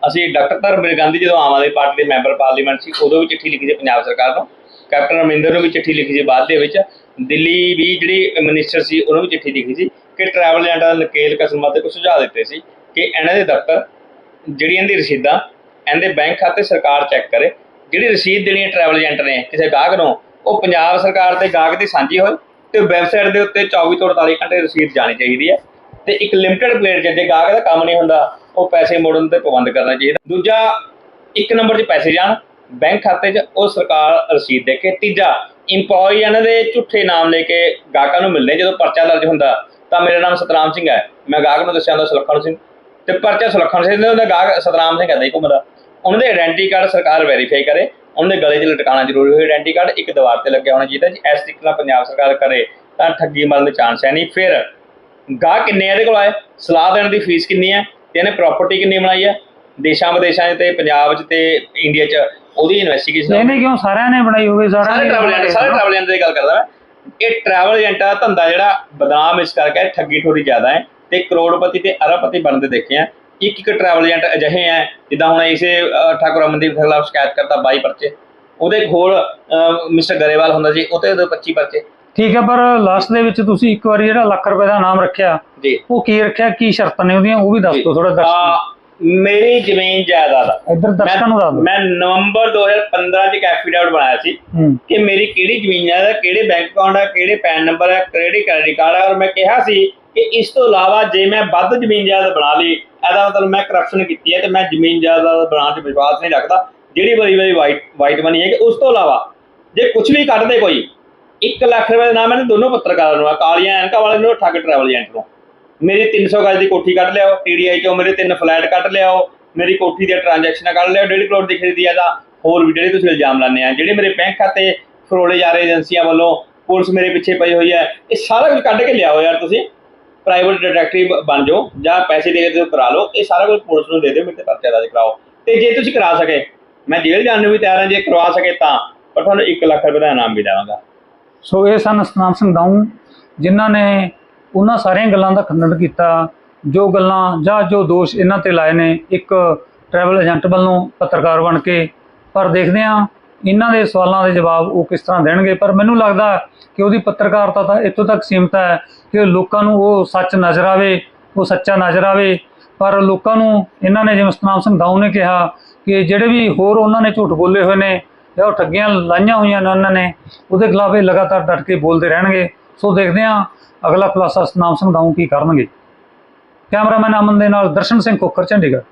ਅਸੀਂ ਡਾਕਟਰ ਧਰਮਵੀਰ ਗਾਂਧੀ ਜਦੋਂ ਆਮ ਆਦਮੀ ਪਾਰਟੀ ਦੇ ਮੈਂਬਰ ਪਾਰਲੀਮੈਂਟ ਸੀ ਉਦੋਂ ਵੀ ਚਿੱਠੀ ਲਿਖੀ ਸੀ ਪੰਜਾਬ ਸਰਕਾਰ ਨੂੰ ਕੈਪਟਨ ਅਮਰਿੰਦਰ ਨੂੰ ਵੀ ਚਿੱਠੀ ਲਿਖੀ ਸੀ ਬਾਅਦ ਦੇ ਵਿੱਚ। ਦਿੱਲੀ ਵੀ ਜਿਹੜੀ ਮਿਨਿਸਟਰ ਸੀ ਉਹਨੂੰ ਵੀ ਚਿੱਠੀ ਲਿਖੀ ਸੀ ਕਿ ਟਰੈਵਲ ਏਜੰਟਾਂ ਦਾ ਨਕੇਲ ਕਸਮ ਤੇ ਕੁਝ ਸੁਝਾਅ ਦਿੱਤੇ ਸੀ ਕਿ ਇਹਨਾਂ ਦੇ ਦਫ਼ਤਰ ਜਿਹੜੀਆਂ ਦੀ ਰਸੀਦਾਂ ਇਹਦੇ ਬੈਂਕ ਖਾਤੇ ਸਰਕਾਰ ਚੈੱਕ ਕਰੇ। ਜਿਹੜੀ ਰਸੀਦ ਦੇਣੀ ਹੈ ਟਰੈਵਲ ਏਜੰਟ ਨੇ ਕਿਸੇ ਗਾਹਕ ਨੂੰ ਉਹ ਪੰਜਾਬ ਸਰਕਾਰ ਤੇ ਗਾਹਕ ਦੀ ਸਾਂਝੀ ਹੋਏ ਤੇ ਵੈਬਸਾਈਟ ਦੇ ਉੱਤੇ 24 ਤੋਂ 48 ਘੰਟੇ ਰਸੀਦ ਜਾਣੀ ਚਾਹੀਦੀ ਹੈ ਤੇ ਇੱਕ ਲਿਮਟਿਡ ਪਲੇਟ 'ਚ ਜੇ ਗਾਹਕ ਦਾ ਕੰਮ ਨਹੀਂ ਹੁੰਦਾ, ਉਹ ਪੈਸੇ ਮੋੜਨ ਤੇ ਪਾਬੰਦ ਕਰਨਾ ਚਾਹੀਦਾ। ਦੂਜਾ, ਇੱਕ ਨੰਬਰ 'ਚ ਪੈਸੇ ਜਾਣ, ਬੈਂਕ ਖਾਤੇ 'ਚ ਉਹ ਸਰਕਾਰ ਰਸੀਦ ਦੇ ਕੇ, ਤੀਜਾ ਇੰਪਲੋਈ ਇਹਨਾਂ ਦੇ ਝੂਠੇ ਨਾਮ ਲੈ ਕੇ ਗਾਹਕਾਂ ਨੂੰ ਮਿਲਦੇ ਜਦੋਂ ਪਰਚਾ ਦਰਜ ਹੁੰਦਾ, ਤਾਂ ਮੇਰਾ ਨਾਮ ਸਤਨਾਮ ਸਿੰਘ ਹੈ। ਮੈਂ ਗਾਹਕ ਨੂੰ ਦੱਸਿਆ ਹੁੰਦਾ ਸੁਲੱਖਣ ਸਿੰਘ। ਤੇ ਪਰਚਾ ਸੁਲੱਖਣ ਸਿੰਘ ਦਾ ਗਾਹਕ ਸਤਨਾਮ ਸਿੰਘ ਕਹਿੰਦਾ ਹੀ ਘੁੰਮਦਾ। ਉਹਨਾਂ ਦੇ ਆਇਡੈਂਟੀ ਕਾਰਡ ਸਰਕਾਰ ਵੈਰੀਫਾਈ ਕਰੇ। ਉਹਨਾਂ ਗਲੇ 'ਚ ਲਟਕਾਉਣਾ ਜ਼ਰੂਰੀ ਹੋਵੇ ਆਇਡੈਂਟੀ ਕਾਰਡ ਇੱਕ ਦੀਵਾਰ ਤੇ ਲੱਗਿਆ ਹੋਣਾ ਚਾਹੀਦਾ। ਜੀ ਇਸ ਤਰੀਕੇ ਨਾਲ ਪੰਜਾਬ ਸਰਕਾਰ ਕਰੇ ਤਾਂ ਠੱਗੀ ਮਾਰਨ ਦੇ ਚਾਂਸ ਹੈ ਨਹੀਂ। ਫਿਰ ਗਾਹ ਕਿੰਨੇ ਇਹਦੇ ਕੋਲ ਆਏ? ਸਲਾਹ ਦੇਣ ਦੀ ਫੀਸ ਕਿੰਨੀ ਹੈ? ਤੇ ਇਹਨੇ ਪ੍ਰਾਪਰਟੀ ਕਿੰਨੀ ਬਣਾਈ ਹੈ? ਦੇਸ਼ਾਂ ਵਿਦੇਸ਼ਾਂ 'ਚ ਤੇ ਪੰਜਾਬ 'ਚ ਤੇ ਇੰਡੀਆ 'ਚ ਉਹਦੀ ਇਨਵੈਸਟੀਗੇਸ਼ਨ ਇਹਨੇ ਕਿਉਂ? ਸਾਰਿਆਂ ਨੇ ਬਣਾਈ ਹੋਵੇ ਸਾਰੇ ਟਰੈਵਲ ਏਜੰਟ ਸਾਰੇ ਟਰੈਵਲ ਏਜੰਟ ਦੀ ਗੱਲ ਕਰਦਾ ਮੈਂ। ਇਹ ਟਰੈਵਲ ਏਜੰਟ ਦਾ ਧੰਦਾ ਜਿਹੜਾ ਬਦਨਾਮ ਇਸ ਕਰਕੇ ਠੱਗੀ ਠੋਰੀ ਜ਼ਿਆਦਾ ਹੈ ਤੇ ਕਰੋੜਪਤੀ ਤੇ ਅਰਬਪਤੀ ਬਣਦੇ ਦੇਖੇ ਆ। ਇੱਕ ਇੱਕ ਟਰੈਵਲ ਏਜੰਟ ਅਜਿਹੇ ਆ ਜਿੱਦਾਂ ਹੁਣ ਇਸੇ ਠਾਕੁਰ ਅਮਨਦੀਪ ਖਿਲਾਫ ਸ਼ਿਕਾਇਤ ਕਰਤਾ 22 ਪਰਚੇ। ਉਹਦੇ ਕੋਲ ਮਿਸਟਰ ਗਰੇਵਾਲ ਹੁੰਦਾ ਜੀ ਉਹਤੇ ਉਹਦੇ 25 ਪਰਚੇ। ਠੀਕ ਹੈ ਪਰ ਲਾਸਟ ਦੇ ਵਿੱਚ ਤੁਸੀਂ ਇੱਕ ਵਾਰੀ ਜਿਹੜਾ ਲੱਖ ਰੁਪਏ ਦਾ ਨਾਮ ਰੱਖਿਆ ਜੀ। ਉਹ ਕੀ ਰੱਖਿਆ ਕੀ ਸ਼ਰਤਾਂ ਨੇ ਉਹਦੀਆਂ ਉਹ ਵੀ ਦੱਸ ਦਿਓ ਥੋੜਾ ਦਰਸ਼ਕਾਂ ਆ, ਮੇਰੀ ਜ਼ਮੀਨ ਜਾਇਦਾਦ ਆ। ਇੱਧਰ ਦਰਸ਼ਕਾਂ ਨੂੰ ਦੱਸ ਮੈਂ ਨਵੰਬਰ 2015 ਚ ਇੱਕ ਐਫੀਡੇਵਿਟ ਬਣਾਇਆ ਸੀ ਕਿ ਮੇਰੀ ਕਿਹੜੀ ਜ਼ਮੀਨ ਹੈ ਕਿਹੜੇ ਬੈਂਕ ਅਕਾਊਂਟ ਹੈ ਕਿਹੜੇ ਪੈਨ ਨੰਬਰ ਹੈ ਕਿਹੜੀ ਕ੍ਰੈਡਿਟ ਕਾਰਡ ਹੈ ਔਰ ਮੈਂ ਕਿਹਾ ਸੀ ਕਿ ਇਸ ਤੋਂ ਇਲਾਵਾ ਜੇ ਮੈਂ ਵੱਧ ਜ਼ਮੀਨ ਜਾਇਦਾਦ ਬਣਾ ਲਈ ਇਹਦਾ ਮਤਲਬ ਮੈਂ ਕਰਪਸ਼ਨ ਕੀਤੀ ਹੈ ਤੇ ਮੈਂ ਜ਼ਮੀਨ ਜਾਇਦਾਦ ਬਣਾਉਣ 'ਚ ਵਿਸ਼ਵਾਸ ਨਹੀਂ ਰੱਖਦਾ। ਜਿਹੜੀ ਬੜੀ ਬੜੀ ਵਾਈਟ ਵਾਈਟ ਮਨੀ ਹੈ ਕਿ ਉਸ ਤੋਂ ਇਲਾਵਾ ਜੇ ਕੁਝ ਵੀ ਕੱਢਦੇ ਕੋਈ 1 ਲੱਖ ਰੁਪਏ ਦਾ ਨਾਮ ਇਹਨੇ ਦੋਨੋਂ ਪੱਤਰਕਾਰਾਂ ਨੂੰ ਆ, ਕਾਲੀਆਂ ਐਨਕਾਂ ਵਾਲੇ ਨੂੰ, ਠੱਗ ਟਰੈਵਲ ਏਜੰਟ ਨੂੰ। ਮੇਰੀ 300 ਗਜ ਦੀ ਕੋਠੀ ਕੱਢ ਲਿਆਓ ਟੀਡੀਆਈ ਚੋਂ ਮੇਰੇ ਤਿੰਨ ਫਲੈਟ ਕੱਢ ਲਿਆਓ, ਮੇਰੀ ਕੋਠੀ ਦੀਆਂ ਟ੍ਰਾਂਜੈਕਸ਼ਨਾਂ ਕੱਢ ਲਿਆਓ 1.5 ਕਰੋੜ ਦੀ ਖਰੀਦੀ ਆ ਦਾ ਹੋਰ ਵੀ ਜਿਹੜੇ ਤੁਸੀਂ ਇਲਜ਼ਾਮ ਲਾਉਂਦੇ ਆ, ਜਿਹੜੇ ਮੇਰੇ ਬੈਂਕ ਖਾਤੇ ਫਰੋਲੇ ਜਾ ਰਹੇ ਏਜੰਸੀਆਂ ਵੱਲੋਂ ਪੁਲਿਸ ਮੇਰੇ ਪਿੱਛੇ ਪਈ ਹੋਈ ਹੈ, ਇਹ ਸਾਰਾ ਕੁਝ ਕੱਢ ਕੇ ਲਿਆਓ ਯਾਰ ਤੁਸੀਂ। ਪ੍ਰਾਈਵੇਟ ਡਿਟੈਕਟਿਵ ਬਣ ਜਾਓ ਜਾਂ ਪੈਸੇ ਦੇ ਕੇ ਕਰਾ ਲਓ, ਇਹ ਸਾਰਾ ਕੁਝ ਪੁਲਿਸ ਨੂੰ ਦੇ ਦਿਓ, ਮੇਰੇ ਤੇ ਪਰਚਾ ਦਰਜ ਕਰਾਓ। ਤੇ ਜੇ ਤੁਸੀਂ ਕਰਾ ਸਕੇ, ਮੈਂ ਜੇਲ੍ਹ ਜਾਣ ਨੂੰ ਵੀ ਤਿਆਰ ਹਾਂ, ਜੇ ਕਰਵਾ ਸਕੇ ਤਾਂ, ਪਰ ਤੁਹਾਨੂੰ 1 ਲੱਖ ਰੁਪਏ ਦਾ ਇਨਾਮ ਵੀ ਦੇਵਾਂਗਾ। ਸੋ ਇਹ ਸਨ ਸਤਨਾਮ ਸਿੰਘ ਦਾਊ, ਜਿਨ੍ਹਾਂ ਨੇ ਉਹਨਾਂ ਸਾਰੀਆਂ ਗੱਲਾਂ ਦਾ ਖੰਡਨ ਕੀਤਾ। ਜੋ ਗੱਲਾਂ ਜਾਂ ਜੋ ਦੋਸ਼ ਇਹਨਾਂ ਤੇ ਲਾਏ ਨੇ, ਇੱਕ ਟਰੈਵਲ ਏਜੰਟ ਵੱਲੋਂ ਪੱਤਰਕਾਰ ਬਣ ਕੇ, ਪਰ ਦੇਖਦੇ ਹਾਂ ਇਹਨਾਂ ਦੇ ਸਵਾਲਾਂ ਦੇ ਜਵਾਬ ਉਹ ਕਿਸ ਤਰ੍ਹਾਂ ਦੇਣਗੇ? ਪਰ ਮੈਨੂੰ ਲੱਗਦਾ ਕਿ ਉਹਦੀ ਪੱਤਰਕਾਰਤਾ ਤਾਂ ਇੱਥੋਂ ਤੱਕ ਸੀਮਤ ਹੈ ਕਿ ਲੋਕਾਂ ਨੂੰ ਉਹ ਸੱਚ ਨਜ਼ਰ ਆਵੇ, ਉਹ ਸੱਚਾ ਨਜ਼ਰ ਆਵੇ। ਪਰ ਲੋਕਾਂ ਨੂੰ ਇਹਨਾਂ ਨੇ ਜਿਵੇਂ ਸਤਨਾਮ ਸਿੰਘ ਦਾਊ ਨੇ ਕਿਹਾ ਕਿ ਜਿਹੜੇ ਵੀ ਹੋਰ ਉਹਨਾਂ ਨੇ ਝੂਠ ਬੋਲੇ ਹੋਏ ਨੇ ਜਾਂ ਉਹ ਠੱਗੀਆਂ ਲਾਈਆਂ ਹੋਈਆਂ ਨੇ ਉਹਨਾਂ ਨੇ, ਉਹਦੇ ਖਿਲਾਫ ਇਹ ਲਗਾਤਾਰ ਡਟ ਕੇ ਬੋਲਦੇ ਰਹਿਣਗੇ। ਸੋ ਦੇਖਦੇ ਹਾਂ ਅਗਲਾ ਖੁਲਾਸਾ ਸਤਨਾਮ ਸਿੰਘ ਦਾਊ ਕੀ ਕਰਨਗੇ। ਕੈਮਰਾਮੈਨ ਅਮਨ ਦੇ ਨਾਲ ਦਰਸ਼ਨ ਸਿੰਘ ਕੋਖਰ ਚੰਡੀਗੜ੍ਹ।